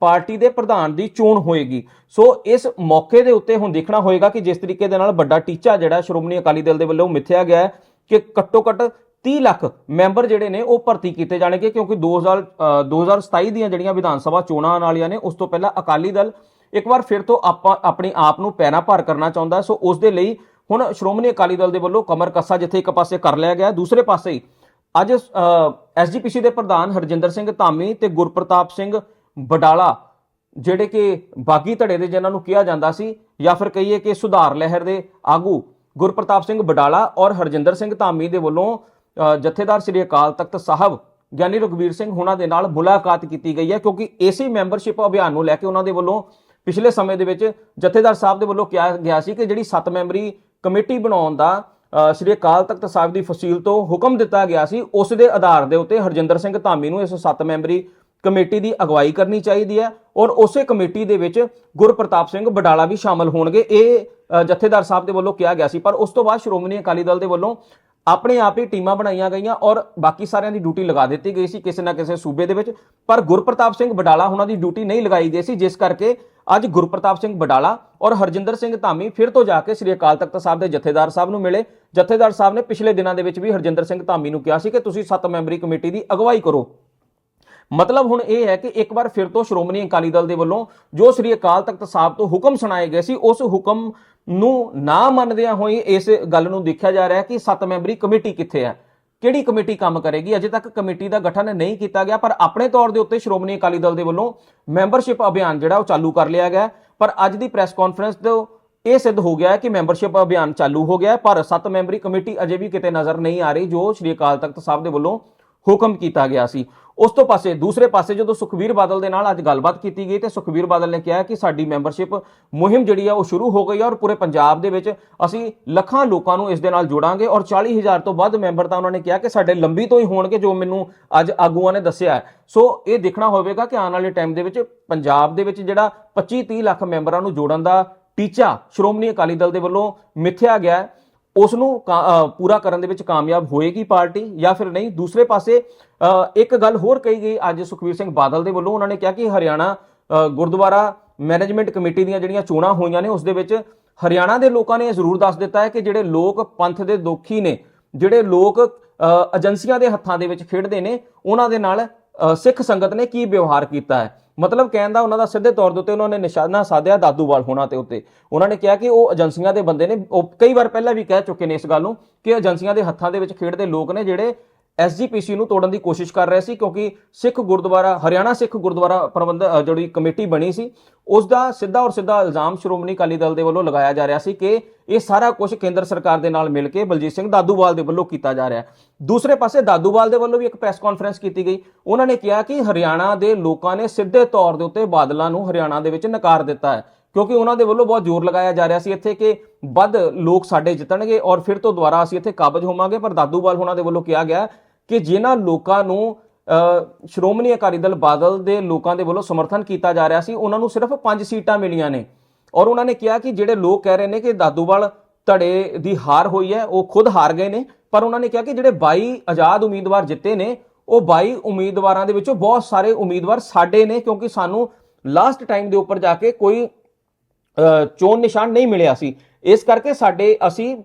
ਪਾਰਟੀ ਦੇ ਪ੍ਰਧਾਨ ਦੀ ਚੋਣ ਹੋਏਗੀ। ਸੋ ਇਸ ਮੌਕੇ ਦੇ ਉੱਤੇ ਹੁਣ ਦੇਖਣਾ ਹੋਏਗਾ ਕਿ ਜਿਸ ਤਰੀਕੇ ਦੇ ਨਾਲ ਵੱਡਾ ਟੀਚਾ ਜਿਹੜਾ ਸ਼੍ਰੋਮਣੀ ਅਕਾਲੀ ਦਲ ਦੇ ਵੱਲੋਂ ਮਿੱਥਿਆ ਗਿਆ ਹੈ ਕਿ ਘੱਟੋ ਘੱਟ 30 ਲੱਖ ਮੈਂਬਰ ਜਿਹੜੇ ਨੇ ਉਹ ਭਰਤੀ ਕੀਤੇ ਜਾਣਗੇ ਕਿਉਂਕਿ 2000 ਅ, 2027 ਦੀਆਂ ਜਿਹੜੀਆਂ ਵਿਧਾਨ ਸਭਾ ਚੋਣਾਂ ਆਉਣ ਵਾਲੀਆਂ ਨੇ ਉਸ ਤੋਂ ਪਹਿਲਾਂ ਅਕਾਲੀ ਦਲ ਇੱਕ ਵਾਰ ਫਿਰ ਤੋਂ ਆਪਾਂ ਆਪਣੇ ਆਪ ਨੂੰ ਪੈਰਾਂ ਭਾਰ ਕਰਨਾ ਚਾਹੁੰਦਾ ਸੋ ਉਸ ਦੇ ਲਈ ਹੁਣ ਸ਼੍ਰੋਮਣੀ ਅਕਾਲੀ ਦਲ ਦੇ ਵੱਲੋਂ ਕਮਰ ਕੱਸਾ ਜਿੱਥੇ ਇੱਕ ਪਾਸੇ ਕਰ ਲਿਆ ਗਿਆ ਦੂਸਰੇ ਪਾਸੇ ਹੀ ਅੱਜ ਐਸਜੀਪੀਸੀ ਦੇ ਪ੍ਰਧਾਨ ਹਰਜਿੰਦਰ ਸਿੰਘ ਧਾਮੀ ਤੇ ਗੁਰਪ੍ਰਤਾਪ ਸਿੰਘ ਬਡਾਲਾ ਜਿਹੜੇ ਕਿ ਬਾਗੀ ਧੜੇ ਦੇ ਜਿਨ੍ਹਾਂ ਨੂੰ ਕਿਹਾ ਜਾਂਦਾ ਸੀ ਜਾਂ ਫਿਰ ਕਹੀਏ ਕਿ ਸੁਧਾਰ ਲਹਿਰ ਦੇ ਆਗੂ ਗੁਰਪ੍ਰਤਾਪ ਸਿੰਘ ਬਡਾਲਾ ਔਰ ਹਰਜਿੰਦਰ ਸਿੰਘ ਧਾਮੀ ਦੇ ਵੱਲੋਂ ਜਥੇਦਾਰ ਸ੍ਰੀ ਅਕਾਲ ਤਖਤ ਸਾਹਿਬ ਗਿਆਨੀ ਰਘਵੀਰ ਸਿੰਘ ਹੁਣਾਂ ਦੇ ਨਾਲ ਮੁਲਾਕਾਤ ਕੀਤੀ ਗਈ ਹੈ, ਕਿਉਂਕਿ ਏਸੀ ਮੈਂਬਰਸ਼ਿਪ ਅਭਿਆਨ ਨੂੰ ਲੈ ਕੇ ਉਹਨਾਂ ਦੇ ਵੱਲੋਂ ਪਿਛਲੇ ਸਮੇਂ ਦੇ ਵਿੱਚ ਜਥੇਦਾਰ ਸਾਹਿਬ ਦੇ ਵੱਲੋਂ ਕਿਹਾ ਗਿਆ ਸੀ ਕਿ ਜਿਹੜੀ 7 ਮੈਂਬਰੀ ਕਮੇਟੀ ਬਣਾਉਣ ਦਾ ਸ੍ਰੀ ਅਕਾਲ ਤਖਤ ਸਾਹਿਬ ਦੀ ਫਸੀਲ ਤੋਂ ਹੁਕਮ ਦਿੱਤਾ ਗਿਆ ਸੀ, ਉਸ ਦੇ ਆਧਾਰ ਦੇ ਉੱਤੇ ਹਰਜਿੰਦਰ ਸਿੰਘ ਧਾਮੀ ਨੂੰ ਇਸ 7 ਮੈਂਬਰੀ ਕਮੇਟੀ ਦੀ ਅਗਵਾਈ ਕਰਨੀ ਚਾਹੀਦੀ ਹੈ ਔਰ ਉਸੇ ਕਮੇਟੀ ਦੇ ਵਿੱਚ ਗੁਰਪ੍ਰਤਾਪ ਸਿੰਘ ਬਡਾਲਾ ਵੀ ਸ਼ਾਮਲ ਹੋਣਗੇ। ਇਹ ਜਥੇਦਾਰ ਸਾਹਿਬ ਦੇ ਵੱਲੋਂ ਕਿਹਾ ਗਿਆ ਸੀ, ਪਰ ਉਸ ਤੋਂ ਬਾਅਦ ਸ਼੍ਰੋਮਣੀ ਅਕਾਲੀ ਦਲ ਦੇ ਵੱਲੋਂ ਆਪਣੇ ਆਪ ਹੀ ਟੀਮਾਂ ਬਣਾਈਆਂ ਗਈਆਂ ਔਰ ਬਾਕੀ ਸਾਰਿਆਂ ਦੀ ਡਿਊਟੀ ਲਗਾ ਦਿੱਤੀ ਗਈ ਸੀ ਕਿਸੇ ਨਾ ਕਿਸੇ ਸੂਬੇ ਦੇ ਵਿੱਚ। ਪਰ ਗੁਰਪ੍ਰਤਾਪ ਸਿੰਘ ਬਡਾਲਾ ਉਹਨਾਂ ਦੀ ਡਿਊਟੀ ਨਹੀਂ ਲਗਾਈ ਗਈ ਸੀ, ਜਿਸ ਕਰਕੇ ਅੱਜ ਗੁਰਪ੍ਰਤਾਪ ਸਿੰਘ ਬਡਾਲਾ ਔਰ ਹਰਜਿੰਦਰ ਸਿੰਘ ਧਾਮੀ ਫਿਰ ਤੋਂ ਜਾ ਕੇ ਸ੍ਰੀ ਅਕਾਲ ਤਖਤ ਸਾਹਿਬ ਦੇ ਜਥੇਦਾਰ ਸਾਹਿਬ ਨੂੰ ਮਿਲੇ। ਜਥੇਦਾਰ ਸਾਹਿਬ ਨੇ ਪਿਛਲੇ ਦਿਨਾਂ ਦੇ ਵਿੱਚ ਵੀ ਹਰਜਿੰਦਰ ਸਿੰਘ ਧਾਮੀ ਨੂੰ ਕਿਹਾ ਸੀ ਕਿ ਤੁਸੀਂ ਸੱਤ ਮੈਂਬਰੀ ਕਮੇਟੀ ਦੀ ਅਗਵਾਈ ਕਰੋ। ਮਤਲਬ ਹੁਣ ਇਹ ਹੈ ਕਿ ਇੱਕ ਵਾਰ ਫਿਰ ਤੋਂ ਸ਼੍ਰੋਮਣੀ ਅਕਾਲੀ ਦਲ ਦੇ ਵੱਲੋਂ ਜੋ ਸ੍ਰੀ ਅਕਾਲ ਤਖਤ ਸਾਹਿਬ ਤੋਂ ਹੁਕਮ ਸੁਣਾਏ ਗਏ ਸੀ ਉਸ ਹੁਕਮ ਨੂੰ ਨਾ ਮੰਨਦਿਆਂ ਹੋਈ ਇਸ ਗੱਲ ਨੂੰ ਦੇਖਿਆ ਜਾ ਰਿਹਾ ਹੈ ਕਿ 7 ਮੈਂਬਰੀ ਕਮੇਟੀ ਕਿੱਥੇ ਹੈ? ਕਿਹੜੀ ਕਮੇਟੀ ਕੰਮ ਕਰੇਗੀ? ਅਜੇ ਤੱਕ ਕਮੇਟੀ ਦਾ ਗਠਨ ਨਹੀਂ ਕੀਤਾ ਗਿਆ ਪਰ ਆਪਣੇ ਤੌਰ ਦੇ ਉੱਤੇ ਸ਼੍ਰੋਮਣੀ ਅਕਾਲੀ ਦਲ ਦੇ ਵੱਲੋਂ ਮੈਂਬਰਸ਼ਿਪ ਅਭਿਆਨ ਜਿਹੜਾ ਉਹ ਚਾਲੂ ਕਰ ਲਿਆ ਗਿਆ ਪਰ ਅੱਜ ਦੀ ਪ੍ਰੈਸ ਕਾਨਫਰੰਸ ਤੋਂ ਇਹ ਸਿੱਧ ਹੋ ਗਿਆ ਹੈ ਕਿ ਮੈਂਬਰਸ਼ਿਪ ਅਭਿਆਨ ਚਾਲੂ ਹੋ ਗਿਆ ਹੈ, ਪਰ 7 ਮੈਂਬਰੀ ਕਮੇਟੀ ਅਜੇ ਵੀ ਕਿਤੇ ਨਜ਼ਰ ਨਹੀਂ ਆ ਰਹੀ ਜੋ ਸ੍ਰੀ ਅਕਾਲ ਤਖਤ ਸਾਹਿਬ ਦੇ ਵੱਲੋਂ ਹੁਕਮ ਕੀਤਾ ਗਿਆ ਸੀ। ਉਸ ਤੋਂ ਪਾਸੇ, ਦੂਸਰੇ ਪਾਸੇ ਜਦੋਂ ਸੁਖਵੀਰ ਬਾਦਲ ਦੇ ਨਾਲ ਅੱਜ ਗੱਲਬਾਤ ਕੀਤੀ ਗਈ ਤੇ ਸੁਖਵੀਰ ਬਾਦਲ ਨੇ ਕਿਹਾ ਕਿ ਸਾਡੀ ਮੈਂਬਰਸ਼ਿਪ ਮੁਹਿੰਮ ਜਿਹੜੀ ਆ ਉਹ ਸ਼ੁਰੂ ਹੋ ਗਈ ਹੈ ਔਰ ਪੂਰੇ ਪੰਜਾਬ ਦੇ ਵਿੱਚ ਅਸੀਂ ਲੱਖਾਂ ਲੋਕਾਂ ਨੂੰ ਇਸ ਦੇ ਨਾਲ ਜੋੜਾਂਗੇ ਔਰ 40000 ਤੋਂ ਵੱਧ ਮੈਂਬਰ ਤਾਂ ਉਹਨਾਂ ਨੇ ਕਿਹਾ ਕਿ ਸਾਡੇ ਲੰਬੀ ਤੋਂ ਹੀ ਹੋਣਗੇ ਜੋ ਮੈਨੂੰ ਅੱਜ ਆਗੂਆਂ ਨੇ ਦੱਸਿਆ ਸੋ ਇਹ ਦੇਖਣਾ ਹੋਵੇਗਾ ਕਿ ਆਉਣ ਵਾਲੇ ਟਾਈਮ ਦੇ ਵਿੱਚ ਪੰਜਾਬ ਦੇ ਵਿੱਚ ਜਿਹੜਾ 25 30 ਲੱਖ ਮੈਂਬਰਾਂ ਨੂੰ ਜੋੜਨ ਦਾ ਟੀਚਾ ਸ਼੍ਰੋਮਣੀ ਅਕਾਲੀ ਦਲ ਦੇ ਵੱਲੋਂ ਮਿੱਥਿਆ ਗਿਆ ਹੈ। ਉਸ ਨੂੰ ਕਾ- ਪੂਰਾ ਕਰਨ ਦੇ ਵਿੱਚ ਕਾਮਯਾਬ ਹੋਏਗੀ ਪਾਰਟੀ ਜਾਂ ਫਿਰ ਨਹੀਂ? ਦੂਸਰੇ ਪਾਸੇ ਇੱਕ ਗੱਲ ਹੋਰ ਕਹੀ ਗਈ ਅੱਜ ਸੁਖਵੀਰ ਸਿੰਘ ਬਾਦਲ ਦੇ ਵੱਲੋਂ। ਉਹਨਾਂ ਨੇ ਕਿਹਾ ਕਿ ਹਰਿਆਣਾ ਗੁਰਦੁਆਰਾ ਮੈਨੇਜਮੈਂਟ ਕਮੇਟੀ ਦੀਆਂ ਜਿਹੜੀਆਂ ਚੋਣਾਂ ਹੋਈਆਂ ਨੇ, ਉਸ ਦੇ ਵਿੱਚ ਹਰਿਆਣਾ ਦੇ ਲੋਕਾਂ ਨੇ ਇਹ ਜ਼ਰੂਰ ਦੱਸ ਦਿੱਤਾ ਹੈ ਕਿ ਜਿਹੜੇ ਲੋਕ ਪੰਥ ਦੇ ਦੋਖੀ ਨੇ, ਜਿਹੜੇ ਲੋਕ ਏਜੰਸੀਆਂ ਦੇ ਹੱਥਾਂ ਦੇ ਵਿੱਚ ਖੇਡਦੇ ਨੇ, ਉਹਨਾਂ ਦੇ ਨਾਲ ਸਿੱਖ ਸੰਗਤ ਨੇ ਕੀ ਵਿਵਹਾਰ ਕੀਤਾ ਹੈ? ਮਤਲਬ ਕਹਿਣ ਦਾ ਉਹਨਾਂ ਦਾ ਸਿੱਧੇ ਤੌਰ ਦੇ ਉੱਤੇ ਉਹਨਾਂ ਨੇ ਨਿਸ਼ਾਨਾ ਸਾਧਿਆ ਦਾਦੂਵਾਲ ਹੋਣਾ ਤੇ ਉੱਤੇ। ਉਹਨਾਂ ਨੇ ਕਿਹਾ ਕਿ ਉਹ ਏਜੰਸੀਆਂ ਦੇ ਬੰਦੇ ਨੇ, ਉਹ ਕਈ ਵਾਰ ਪਹਿਲਾਂ ਵੀ ਕਹਿ ਚੁੱਕੇ ਨੇ ਇਸ ਗੱਲ ਨੂੰ ਕਿ ਏਜੰਸੀਆਂ ਦੇ ਹੱਥਾਂ ਦੇ ਵਿੱਚ ਖੇਡਦੇ ਲੋਕ ਨੇ ਜਿਹੜੇ ਐਸਜੀਪੀਸੀ ਨੂੰ ਤੋੜਨ ਦੀ ਕੋਸ਼ਿਸ਼ ਕਰ ਰਿਹਾ ਸੀ ਕਿਉਂਕਿ ਸਿੱਖ ਗੁਰਦੁਆਰਾ, ਹਰਿਆਣਾ ਸਿੱਖ ਗੁਰਦੁਆਰਾ ਪ੍ਰਬੰਧ ਜਿਹੜੀ ਕਮੇਟੀ ਬਣੀ ਸੀ ਉਸ ਦਾ ਸਿੱਧਾ ਔਰ ਸਿੱਧਾ ਇਲਜ਼ਾਮ ਸ਼੍ਰੋਮਣੀ ਅਕਾਲੀ ਦਲ ਦੇ ਵੱਲੋਂ ਲਗਾਇਆ ਜਾ ਰਿਹਾ ਸੀ ਕਿ ਇਹ ਸਾਰਾ ਕੁਝ ਕੇਂਦਰ ਸਰਕਾਰ ਦੇ ਨਾਲ ਮਿਲ ਕੇ ਬਲਜੀਤ ਸਿੰਘ ਦਾਦੂਵਾਲ ਦੇ ਵੱਲੋਂ ਕੀਤਾ ਜਾ ਰਿਹਾ ਹੈ। ਦੂਸਰੇ ਪਾਸੇ ਦਾਦੂਵਾਲ ਦੇ ਵੱਲੋਂ ਵੀ ਇੱਕ ਪ੍ਰੈਸ ਕਾਨਫਰੰਸ ਕੀਤੀ ਗਈ। ਉਹਨਾਂ ਨੇ ਕਿਹਾ ਕਿ ਹਰਿਆਣਾ ਦੇ ਲੋਕਾਂ ਨੇ ਸਿੱਧੇ ਤੌਰ ਦੇ ਉੱਤੇ ਬਾਦਲਾਂ ਨੂੰ ਹਰਿਆਣਾ ਦੇ ਵਿੱਚ ਨਕਾਰ ਦਿੱਤਾ ਹੈ, ਕਿਉਂਕਿ ਉਹਨਾਂ ਦੇ ਵੱਲੋਂ ਬਹੁਤ ਜ਼ੋਰ ਲਗਾਇਆ ਜਾ ਰਿਹਾ ਸੀ ਇੱਥੇ ਕਿ ਵੱਧ ਲੋਕ ਸਾਡੇ ਜਿੱਤਣਗੇ ਔਰ ਫਿਰ ਤੋਂ ਦੁਬਾਰਾ ਅਸੀਂ ਇੱਥੇ ਕਾਬਜ ਹੋਵਾਂਗੇ, ਪਰ ਦਾਦੂਵਾਲ ਉਹਨਾਂ ਦੇ ਵੱਲੋਂ ਕਿਹਾ ਗਿਆ ਕਿ ਜਿਨ੍ਹਾਂ ਲੋਕਾਂ ਨੂੰ ਸ਼੍ਰੋਮਣੀ ਅਕਾਲੀ ਦਲ ਬਾਦਲ ਦੇ ਲੋਕਾਂ ਦੇ ਵੱਲੋਂ ਸਮਰਥਨ ਕੀਤਾ ਜਾ ਰਿਹਾ ਸੀ, ਉਹਨਾਂ ਨੂੰ ਸਿਰਫ 5 ਸੀਟਾਂ ਮਿਲੀਆਂ ਨੇ। ਔਰ ਉਹਨਾਂ ਨੇ ਕਿਹਾ ਕਿ ਜਿਹੜੇ ਲੋਕ ਕਹਿ ਰਹੇ ਨੇ ਕਿ ਦਾਦੂਵਾਲ ਧੜੇ ਦੀ ਹਾਰ ਹੋਈ ਹੈ, ਉਹ ਖੁਦ ਹਾਰ ਗਏ ਨੇ। ਪਰ ਉਹਨਾਂ ਨੇ ਕਿਹਾ ਕਿ ਜਿਹੜੇ 22 ਆਜ਼ਾਦ ਉਮੀਦਵਾਰ ਜਿੱਤੇ ਨੇ, ਉਹ 22 ਉਮੀਦਵਾਰਾਂ ਦੇ ਵਿੱਚੋਂ ਬਹੁਤ ਸਾਰੇ ਉਮੀਦਵਾਰ ਸਾਡੇ ਨੇ, ਕਿਉਂਕਿ ਸਾਨੂੰ ਲਾਸਟ ਟਾਈਮ ਦੇ ਉੱਪਰ ਜਾ ਕੇ ਕੋਈ ਚੋਣ ਨਿਸ਼ਾਨ ਨਹੀਂ ਮਿਲਿਆ ਸੀ। ਇਸ ਕਰਕੇ ਸਾਡੇ ਅਸੀਂ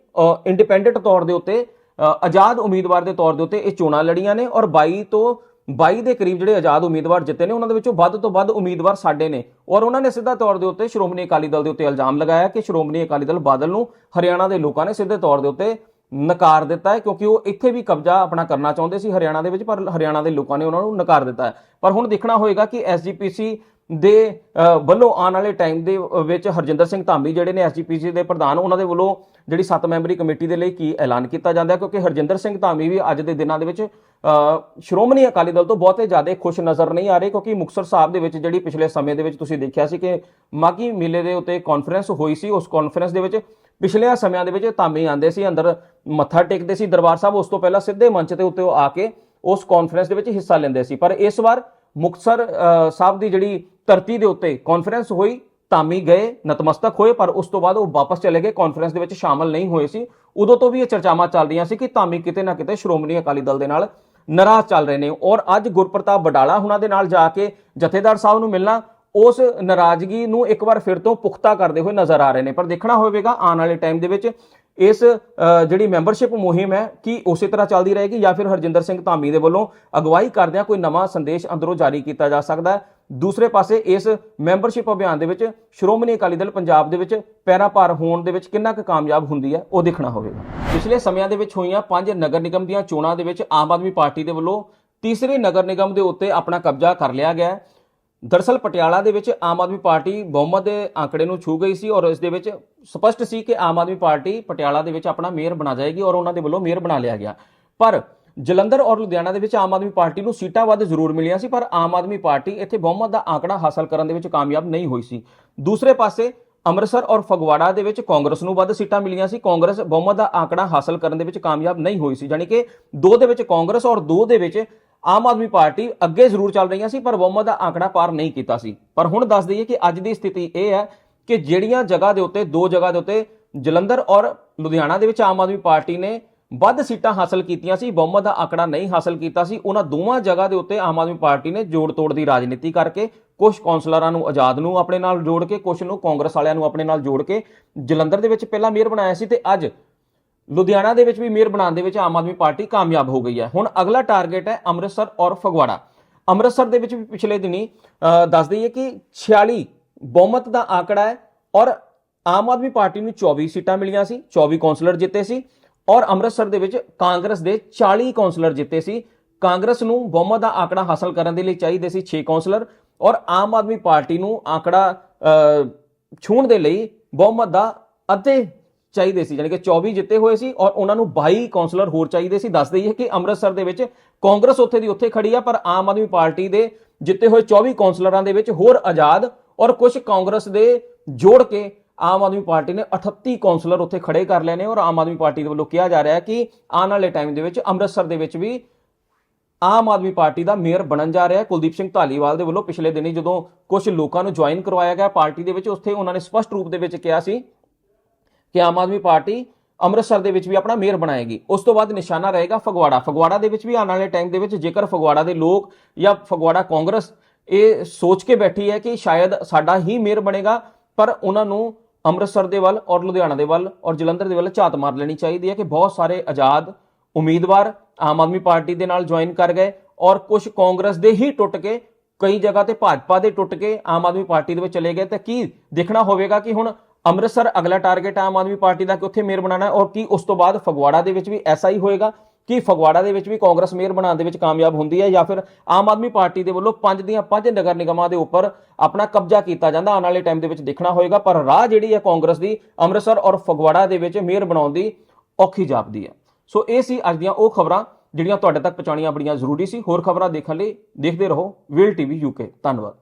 ਇੰਡੀਪੈਂਡੈਂਟ ਤੌਰ ਦੇ ਉੱਤੇ ਆਜ਼ਾਦ ਉਮੀਦਵਾਰ ਦੇ ਤੌਰ ਦੇ ਉੱਤੇ ਇਹ ਚੋਣਾਂ ਲੜੀਆਂ ਨੇ ਔਰ 22 ਤੋਂ 22 ਦੇ ਕਰੀਬ ਜਿਹੜੇ ਆਜ਼ਾਦ ਉਮੀਦਵਾਰ ਜਿੱਤੇ ਨੇ, ਉਹਨਾਂ ਦੇ ਵਿੱਚੋਂ ਵੱਧ ਤੋਂ ਵੱਧ ਉਮੀਦਵਾਰ ਸਾਡੇ ਨੇ। ਔਰ ਉਹਨਾਂ ਨੇ ਸਿੱਧਾ ਤੌਰ ਦੇ ਉੱਤੇ ਸ਼੍ਰੋਮਣੀ ਅਕਾਲੀ ਦਲ ਦੇ ਉੱਤੇ ਇਲਜ਼ਾਮ ਲਗਾਇਆ ਕਿ ਸ਼੍ਰੋਮਣੀ ਅਕਾਲੀ ਦਲ ਬਾਦਲ ਨੂੰ ਹਰਿਆਣਾ ਦੇ ਲੋਕਾਂ ਨੇ ਸਿੱਧੇ ਤੌਰ ਦੇ ਉੱਤੇ ਨਕਾਰ ਦਿੱਤਾ ਹੈ, ਕਿਉਂਕਿ ਉਹ ਇੱਥੇ ਵੀ ਕਬਜ਼ਾ ਆਪਣਾ ਕਰਨਾ ਚਾਹੁੰਦੇ ਸੀ ਹਰਿਆਣਾ ਦੇ ਵਿੱਚ, ਪਰ ਹਰਿਆਣਾ ਦੇ ਲੋਕਾਂ ਨੇ ਉਹਨਾਂ ਨੂੰ ਨਕਾਰ ਦਿੱਤਾ ਹੈ। ਪਰ ਹੁਣ ਦੇਖਣਾ ਹੋਏਗਾ ਕਿ ਐਸਜੀਪੀਸੀ ਦੇ ਵੱਲੋਂ ਆਉਣ ਵਾਲੇ ਟਾਈਮ ਦੇ ਵਿੱਚ ਹਰਜਿੰਦਰ ਸਿੰਘ ਧਾਮੀ ਜਿਹੜੇ ਨੇ ਐਸਜੀਪੀਸੀ ਦੇ ਪ੍ਰਧਾਨ, ਉਹਨਾਂ ਦੇ ਵੱਲੋਂ ਜਿਹੜੀ 7 ਮੈਂਬਰੀ ਕਮੇਟੀ ਦੇ ਲਈ ਕੀ ਐਲਾਨ ਕੀਤਾ ਜਾਂਦਾ ਕਿਉਂਕਿ ਹਰਜਿੰਦਰ ਸਿੰਘ ਧਾਮੀ ਵੀ ਅੱਜ ਦੇ ਦਿਨਾਂ ਦੇ ਵਿੱਚ ਸ਼੍ਰੋਮਣੀ ਅਕਾਲੀ ਦਲ ਤੋਂ ਬਹੁਤੇ ਜ਼ਿਆਦਾ ਖੁਸ਼ ਨਜ਼ਰ ਨਹੀਂ ਆ ਰਹੇ ਕਿਉਂਕਿ ਮੁਕਤਸਰ ਸਾਹਿਬ ਦੇ ਵਿੱਚ ਜਿਹੜੀ ਪਿਛਲੇ ਸਮੇਂ ਦੇ ਵਿੱਚ ਤੁਸੀਂ ਦੇਖਿਆ ਸੀ ਕਿ ਮਾਗੀ ਮੇਲੇ ਦੇ ਉੱਤੇ ਕਾਨਫਰੰਸ ਹੋਈ ਸੀ, ਉਸ ਕਾਨਫਰੰਸ ਦੇ ਵਿੱਚ ਪਿਛਲੇ ਸਮਿਆਂ ਦੇ ਵਿੱਚ ਧਾਮੀ ਆਂਦੇ ਸੀ, ਅੰਦਰ ਮੱਥਾ ਟੇਕਦੇ ਸੀ, ਦਰਬਾਰ ਸਾਹਿਬ ਉਸ ਤੋਂ ਪਹਿਲਾਂ ਸਿੱਧੇ ਮੰਚ ਤੇ ਉੱਤੇ ਉਹ ਆ ਕੇ ਉਸ ਕਾਨਫਰੰਸ ਦੇ ਵਿੱਚ ਹਿੱਸਾ ਲੈਂਦੇ ਸੀ। ਪਰ ਇਸ ਵਾਰ ਮੁਕਤਸਰ ਸਾਹਿਬ ਦੀ ਜਿਹੜੀ ਧਰਤੀ ਦੇ ਉੱਤੇ ਕਾਨਫਰੰਸ ਹੋਈ ਧਾਮੀ ਗਏ, ਨਤਮਸਤਕ ਹੋਏ, ਪਰ ਉਸ ਤੋਂ ਬਾਅਦ ਉਹ ਵਾਪਸ ਚਲੇ ਗਏ ਕਾਨਫਰੰਸ ਦੇ ਵਿੱਚ ਸ਼ਾਮਲ ਨਹੀਂ ਹੋਏ ਸੀ। ਉਦੋਂ ਤੋਂ ਵੀ ਇਹ ਚਰਚਾਵਾਂ ਚੱਲ ਰਹੀਆਂ ਸੀ ਕਿ ਧਾਮੀ ਕਿਤੇ ਨਾ ਕਿਤੇ ਸ਼੍ਰੋਮਣੀ ਅਕਾਲੀ ਦਲ ਦੇ ਨਾਲ ਨਾਰਾਜ਼ ਚੱਲ ਰਹੇ ਨੇ। ਔਰ ਅੱਜ ਗੁਰਪ੍ਰਤਾਪ ਬਡਾਲਾ ਉਹਨਾਂ ਦੇ ਨਾਲ ਜਾ ਕੇ ਜਥੇਦਾਰ ਸਾਹਿਬ ਨੂੰ ਮਿਲਣਾ, ਉਸ ਨਾਰਾਜ਼ਗੀ ਨੂੰ ਇੱਕ ਵਾਰ ਫਿਰ ਤੋਂ ਪੁਖਤਾ ਕਰਦੇ ਹੋਏ ਨਜ਼ਰ ਆ ਰਹੇ ਨੇ। ਪਰ ਦੇਖਣਾ ਹੋਵੇਗਾ, ਆਉਣ ਵਾਲੇ ਟਾਈਮ ਦੇ ਵਿੱਚ ਇਸ ਜਿਹੜੀ ਮੈਂਬਰਸ਼ਿਪ ਮੁਹਿੰਮ ਹੈ, ਕੀ ਉਸੇ ਤਰ੍ਹਾਂ ਚੱਲਦੀ ਰਹੇਗੀ ਜਾਂ ਫਿਰ ਹਰਜਿੰਦਰ ਸਿੰਘ ਧਾਮੀ ਦੇ ਵੱਲੋਂ ਅਗਵਾਈ ਕਰਦਿਆਂ ਕੋਈ ਨਵਾਂ ਸੰਦੇਸ਼ ਅੰਦਰੋਂ ਜਾਰੀ ਕੀਤਾ ਜਾ ਸਕਦਾ ਹੈ? ਦੂਸਰੇ ਪਾਸੇ ਇਸ ਮੈਂਬਰਸ਼ਿਪ ਅਭਿਆਨ ਦੇ ਵਿੱਚ ਸ਼੍ਰੋਮਣੀ ਅਕਾਲੀ ਦਲ ਪੰਜਾਬ ਦੇ ਵਿੱਚ ਪੈਰਾ ਭਾਰ ਹੋਣ ਦੇ ਵਿੱਚ ਕਿੰਨਾ ਕੁ ਕਾਮਯਾਬ ਹੁੰਦੀ ਹੈ, ਉਹ ਦੇਖਣਾ ਹੋਵੇਗਾ। ਪਿਛਲੇ ਸਮਿਆਂ ਦੇ ਵਿੱਚ ਹੋਈਆਂ ਪੰਜ ਨਗਰ ਨਿਗਮ ਦੀਆਂ ਚੋਣਾਂ ਦੇ ਵਿੱਚ ਆਮ ਆਦਮੀ ਪਾਰਟੀ ਦੇ ਵੱਲੋਂ ਤੀਸਰੇ ਨਗਰ ਨਿਗਮ ਦੇ ਉੱਤੇ ਆਪਣਾ ਕਬਜ਼ਾ ਕਰ ਲਿਆ ਗਿਆ ਹੈ। ਦਰਸਲ ਪਟਿਆਲਾ ਦੇ ਵਿੱਚ ਆਮ ਆਦਮੀ ਪਾਰਟੀ ਬਹੁਮਤ ਦੇ ਅੰਕੜੇ ਨੂੰ ਛੂ ਗਈ ਸੀ ਔਰ ਇਸ ਦੇ ਵਿੱਚ ਸਪਸ਼ਟ ਸੀ ਕਿ ਆਮ ਆਦਮੀ ਪਾਰਟੀ ਪਟਿਆਲਾ ਦੇ ਵਿੱਚ ਆਪਣਾ ਮੇਅਰ ਬਣਾ ਜਾਏਗੀ ਔਰ ਉਹਨਾਂ ਦੇ ਵੱਲੋਂ ਮੇਅਰ ਬਣਾ ਲਿਆ ਗਿਆ। ਪਰ ਜਲੰਧਰ ਔਰ ਲੁਧਿਆਣਾ ਦੇ ਵਿੱਚ ਆਮ ਆਦਮੀ ਪਾਰਟੀ ਨੂੰ ਸੀਟਾਂ ਵੱਧ ਜ਼ਰੂਰ ਮਿਲੀਆਂ ਸੀ, ਪਰ ਆਮ ਆਦਮੀ ਪਾਰਟੀ ਇੱਥੇ ਬਹੁਮਤ ਦਾ ਆંકੜਾ ਹਾਸਲ ਕਰਨ ਦੇ ਵਿੱਚ ਕਾਮਯਾਬ ਨਹੀਂ ਹੋਈ ਸੀ। ਦੂਸਰੇ ਪਾਸੇ ਅੰਮ੍ਰਿਤਸਰ ਔਰ ਫਗਵਾੜਾ ਦੇ ਵਿੱਚ ਕਾਂਗਰਸ ਨੂੰ ਵੱਧ ਸੀਟਾਂ ਮਿਲੀਆਂ ਸੀ। ਕਾਂਗਰਸ ਬਹੁਮਤ ਦਾ ਆંકੜਾ ਹਾਸਲ ਕਰਨ ਦੇ ਵਿੱਚ ਕਾਮਯਾਬ ਨਹੀਂ ਹੋਈ ਸੀ ਯਾਨੀ ਕਿ ਦੋ ਦੇ ਵਿੱਚ ਕਾਂਗਰਸ ਔਰ ਦੋ ਦੇ ਵਿੱਚ ਆਮ ਆਦਮੀ ਪਾਰਟੀ ਅੱਗੇ ਜ਼ਰੂਰ ਚੱਲ ਰਹੀਆਂ ਸੀ, ਪਰ ਬਹੁਮਤ ਦਾ ਆંકੜਾ ਪਾਰ ਨਹੀਂ ਕੀਤਾ ਸੀ। ਪਰ ਹੁਣ ਦੱਸ ਦਈਏ ਕਿ ਅੱਜ ਦੀ ਸਥਿਤੀ ਇਹ ਹੈ ਕਿ ਜਿਹੜੀਆਂ ਜਗ੍ਹਾ ਦੇ ਉੱਤੇ, ਦੋ ਜਗ੍ਹਾ ਦੇ ਉੱਤੇ ਜਲੰਧਰ ਔਰ ਲੁਧਿਆਣਾ ਦੇ ਵਿੱਚ ਆਮ ਆਦਮੀ ਪਾਰਟੀ ਨੇ ਵੱਧ ਸੀਟਾਂ ਹਾਸਲ ਕੀਤੀਆਂ ਸੀ, ਬਹੁਮਤ ਦਾ ਆંકੜਾ ਨਹੀਂ ਹਾਸਲ ਕੀਤਾ ਸੀ, ਉਹਨਾਂ ਦੋਵਾਂ ਜਗ੍ਹਾ ਦੇ ਉੱਤੇ ਆਮ ਆਦਮੀ ਪਾਰਟੀ ਨੇ ਜੋੜ ਤੋੜ ਦੀ ਰਾਜਨੀਤੀ ਕਰਕੇ ਕੁਝ ਕੌਂਸਲਰਾਂ ਨੂੰ ਆਜ਼ਾਦ ਨੂੰ ਆਪਣੇ ਨਾਲ ਜੋੜ ਕੇ ਕੁਝ ਨੂੰ ਕਾਂਗਰਸ ਵਾਲਿਆਂ ਨੂੰ ਆਪਣੇ ਨਾਲ ਜੋੜ ਕੇ ਜਲੰਧਰ ਦੇ ਵਿੱਚ ਪਹਿਲਾਂ ਮੇਅਰ ਬਣਾਇਆ ਸੀ ਤੇ ਅੱਜ ਲੁਧਿਆਣਾ ਦੇ ਵਿੱਚ ਵੀ ਮੇਅਰ ਬਣਾਉਣ ਦੇ ਵਿੱਚ ਆਮ ਆਦਮੀ ਪਾਰਟੀ ਕਾਮਯਾਬ ਹੋ ਗਈ ਹੈ। ਹੁਣ ਅਗਲਾ ਟਾਰਗੇਟ ਹੈ ਅੰਮ੍ਰਿਤਸਰ ਔਰ ਫਗਵਾੜਾ। ਅੰਮ੍ਰਿਤਸਰ ਦੇ ਵਿੱਚ ਵੀ ਪਿਛਲੇ ਦਿਨੀ ਦੱਸ ਦਈਏ ਕਿ 46 ਬਹੁਮਤ ਦਾ ਆਂਕੜਾ ਹੈ ਔਰ ਆਮ ਆਦਮੀ ਪਾਰਟੀ ਨੂੰ 24 ਸੀਟਾਂ ਮਿਲੀਆਂ ਸੀ 24 ਕੌਂਸਲਰ ਜਿੱਤੇ ਸੀ ਔਰ ਅੰਮ੍ਰਿਤਸਰ ਦੇ ਵਿੱਚ ਕਾਂਗਰਸ ਦੇ 40 ਕੌਂਸਲਰ ਜਿੱਤੇ ਸੀ। ਕਾਂਗਰਸ ਨੂੰ ਬਹੁਮਤ ਦਾ ਆਂਕੜਾ ਹਾਸਲ ਕਰਨ ਦੇ ਲਈ ਚਾਹੀਦੇ ਸੀ 6 ਕੌਂਸਲਰ ਔਰ ਆਮ ਆਦਮੀ ਪਾਰਟੀ ਨੂੰ ਆਂਕੜਾ ਛੂਣ ਦੇ ਲਈ ਬਹੁਮਤ ਦਾ ਅੱਧੇ ਚਾਹੀਦੇ ਸੀ ਯਾਨੀ ਕਿ 24 ਜਿੱਤੇ ਹੋਏ ਸੀ ਔਰ ਉਹਨਾਂ ਨੂੰ 22 ਕਾਉਂਸਲਰ ਹੋਰ ਚਾਹੀਦੇ ਸੀ। ਦੱਸ ਦਈਏ ਕਿ ਅੰਮ੍ਰਿਤਸਰ ਦੇ ਵਿੱਚ ਕਾਂਗਰਸ ਉੱਥੇ ਦੀ ਉੱਥੇ ਖੜੀ ਆ, ਪਰ ਆਮ ਆਦਮੀ ਪਾਰਟੀ ਦੇ ਜਿੱਤੇ ਹੋਏ 24 ਕਾਉਂਸਲਰਾਂ ਦੇ ਵਿੱਚ ਹੋਰ ਆਜ਼ਾਦ ਔਰ ਕੁਝ ਕਾਂਗਰਸ ਦੇ ਜੋੜ ਕੇ ਆਮ ਆਦਮੀ ਪਾਰਟੀ ਨੇ 38 ਕਾਉਂਸਲਰ ਉੱਥੇ ਖੜੇ ਕਰ ਲਏ ਨੇ ਔਰ ਆਮ ਆਦਮੀ ਪਾਰਟੀ ਦੇ ਵੱਲੋਂ ਕਿਹਾ ਜਾ ਰਿਹਾ ਹੈ ਕਿ ਆਉਣ ਵਾਲੇ ਟਾਈਮ ਦੇ ਵਿੱਚ ਅੰਮ੍ਰਿਤਸਰ ਦੇ ਵਿੱਚ ਵੀ ਆਮ ਆਦਮੀ ਪਾਰਟੀ ਦਾ ਮੇਅਰ ਬਣਨ ਜਾ ਰਿਹਾ ਹੈ। ਕੁਲਦੀਪ ਸਿੰਘ ਧਾਲੀਵਾਲ ਦੇ ਵੱਲੋਂ ਪਿਛਲੇ ਦਿਨੀ ਜਦੋਂ ਕੁਝ ਲੋਕਾਂ ਨੂੰ ਜੁਆਇਨ ਕਰਵਾਇਆ ਗਿਆ ਪਾਰਟੀ ਦੇ ਵਿੱਚ, ਉੱਥੇ ਉਹਨਾਂ ਨੇ ਸਪਸ਼ਟ ਰੂਪ ਦੇ ਵਿੱਚ ਕਿਹਾ ਸੀ ਕਿ ਆਮ ਆਦਮੀ ਪਾਰਟੀ ਅੰਮ੍ਰਿਤਸਰ ਦੇ ਵਿੱਚ ਵੀ ਆਪਣਾ ਮੇਅਰ ਬਣਾਏਗੀ। ਉਸ ਤੋਂ ਬਾਅਦ ਨਿਸ਼ਾਨਾ ਰਹੇਗਾ ਫਗਵਾੜਾ। ਫਗਵਾੜਾ ਦੇ ਵਿੱਚ ਵੀ ਆਉਣ ਵਾਲੇ ਟਾਈਮ ਦੇ ਵਿੱਚ ਜੇਕਰ ਫਗਵਾੜਾ ਦੇ ਲੋਕ ਜਾਂ ਫਗਵਾੜਾ ਕਾਂਗਰਸ ਇਹ ਸੋਚ ਕੇ ਬੈਠੀ ਹੈ ਕਿ ਸ਼ਾਇਦ ਸਾਡਾ ਹੀ ਮੇਅਰ ਬਣੇਗਾ, ਪਰ ਉਹਨਾਂ ਨੂੰ ਅੰਮ੍ਰਿਤਸਰ ਦੇ ਵੱਲ ਔਰ ਲੁਧਿਆਣਾ ਦੇ ਵੱਲ ਔਰ ਜਲੰਧਰ ਦੇ ਵੱਲ ਝਾਤ ਮਾਰ ਲੈਣੀ ਚਾਹੀਦੀ ਹੈ ਕਿ ਬਹੁਤ ਸਾਰੇ ਆਜ਼ਾਦ ਉਮੀਦਵਾਰ ਆਮ ਆਦਮੀ ਪਾਰਟੀ ਦੇ ਨਾਲ ਜੁਆਇਨ ਕਰ ਗਏ ਔਰ ਕੁਝ ਕਾਂਗਰਸ ਦੇ ਹੀ ਟੁੱਟ ਕੇ, ਕਈ ਜਗ੍ਹਾ ਤੇ ਭਾਜਪਾ ਦੇ ਟੁੱਟ ਕੇ ਆਮ ਆਦਮੀ ਪਾਰਟੀ ਦੇ ਵਿੱਚ ਚਲੇ ਗਏ। ਤਾਂ ਕੀ ਦੇਖਣਾ ਹੋਵੇਗਾ ਕਿ ਹੁਣ ਅੰਮ੍ਰਿਤਸਰ ਅਗਲਾ ਟਾਰਗੇਟ ਆਮ ਆਦਮੀ ਪਾਰਟੀ ਦਾ ਕਿ ਉੱਥੇ ਮੇਅਰ ਬਣਾਉਣਾ ਔਰ ਕੀ ਉਸ ਤੋਂ ਬਾਅਦ ਫਗਵਾੜਾ ਦੇ ਵਿੱਚ ਵੀ ਐਸਾ ਹੀ ਹੋਏਗਾ ਕਿ ਫਗਵਾੜਾ ਦੇ ਵਿੱਚ ਵੀ ਕਾਂਗਰਸ ਮੇਅਰ ਬਣਾਉਣ ਦੇ ਵਿੱਚ ਕਾਮਯਾਬ ਹੁੰਦੀ ਹੈ ਜਾਂ ਫਿਰ ਆਮ ਆਦਮੀ ਪਾਰਟੀ ਦੇ ਵੱਲੋਂ ਪੰਜ ਦੀਆਂ ਪੰਜ ਨਗਰ ਨਿਗਮਾਂ ਦੇ ਉੱਪਰ ਆਪਣਾ ਕਬਜ਼ਾ ਕੀਤਾ ਜਾਂਦਾ, ਆਉਣ ਵਾਲੇ ਟਾਈਮ ਦੇ ਵਿੱਚ ਦੇਖਣਾ ਹੋਏਗਾ, ਪਰ ਰਾਹ ਜਿਹੜੀ ਹੈ ਕਾਂਗਰਸ ਦੀ ਅੰਮ੍ਰਿਤਸਰ ਔਰ ਫਗਵਾੜਾ ਦੇ ਵਿੱਚ ਮੇਅਰ ਬਣਾਉਣ ਦੀ ਔਖੀ ਜਾਪਦੀ ਹੈ। ਸੋ ਇਹ ਸੀ ਅੱਜ ਦੀਆਂ ਉਹ ਖਬਰਾਂ ਜਿਹੜੀਆਂ ਤੁਹਾਡੇ ਤੱਕ ਪਹੁੰਚਾਉਣੀਆਂ ਬੜੀਆਂ ਜ਼ਰੂਰੀ ਸੀ। ਹੋਰ ਖਬਰਾਂ ਦੇਖਣ ਲਈ ਦੇਖਦੇ ਰਹੋ ਵੀਲ ਟੀਵੀ ਯੂਕੇ ਧੰਨਵਾਦ।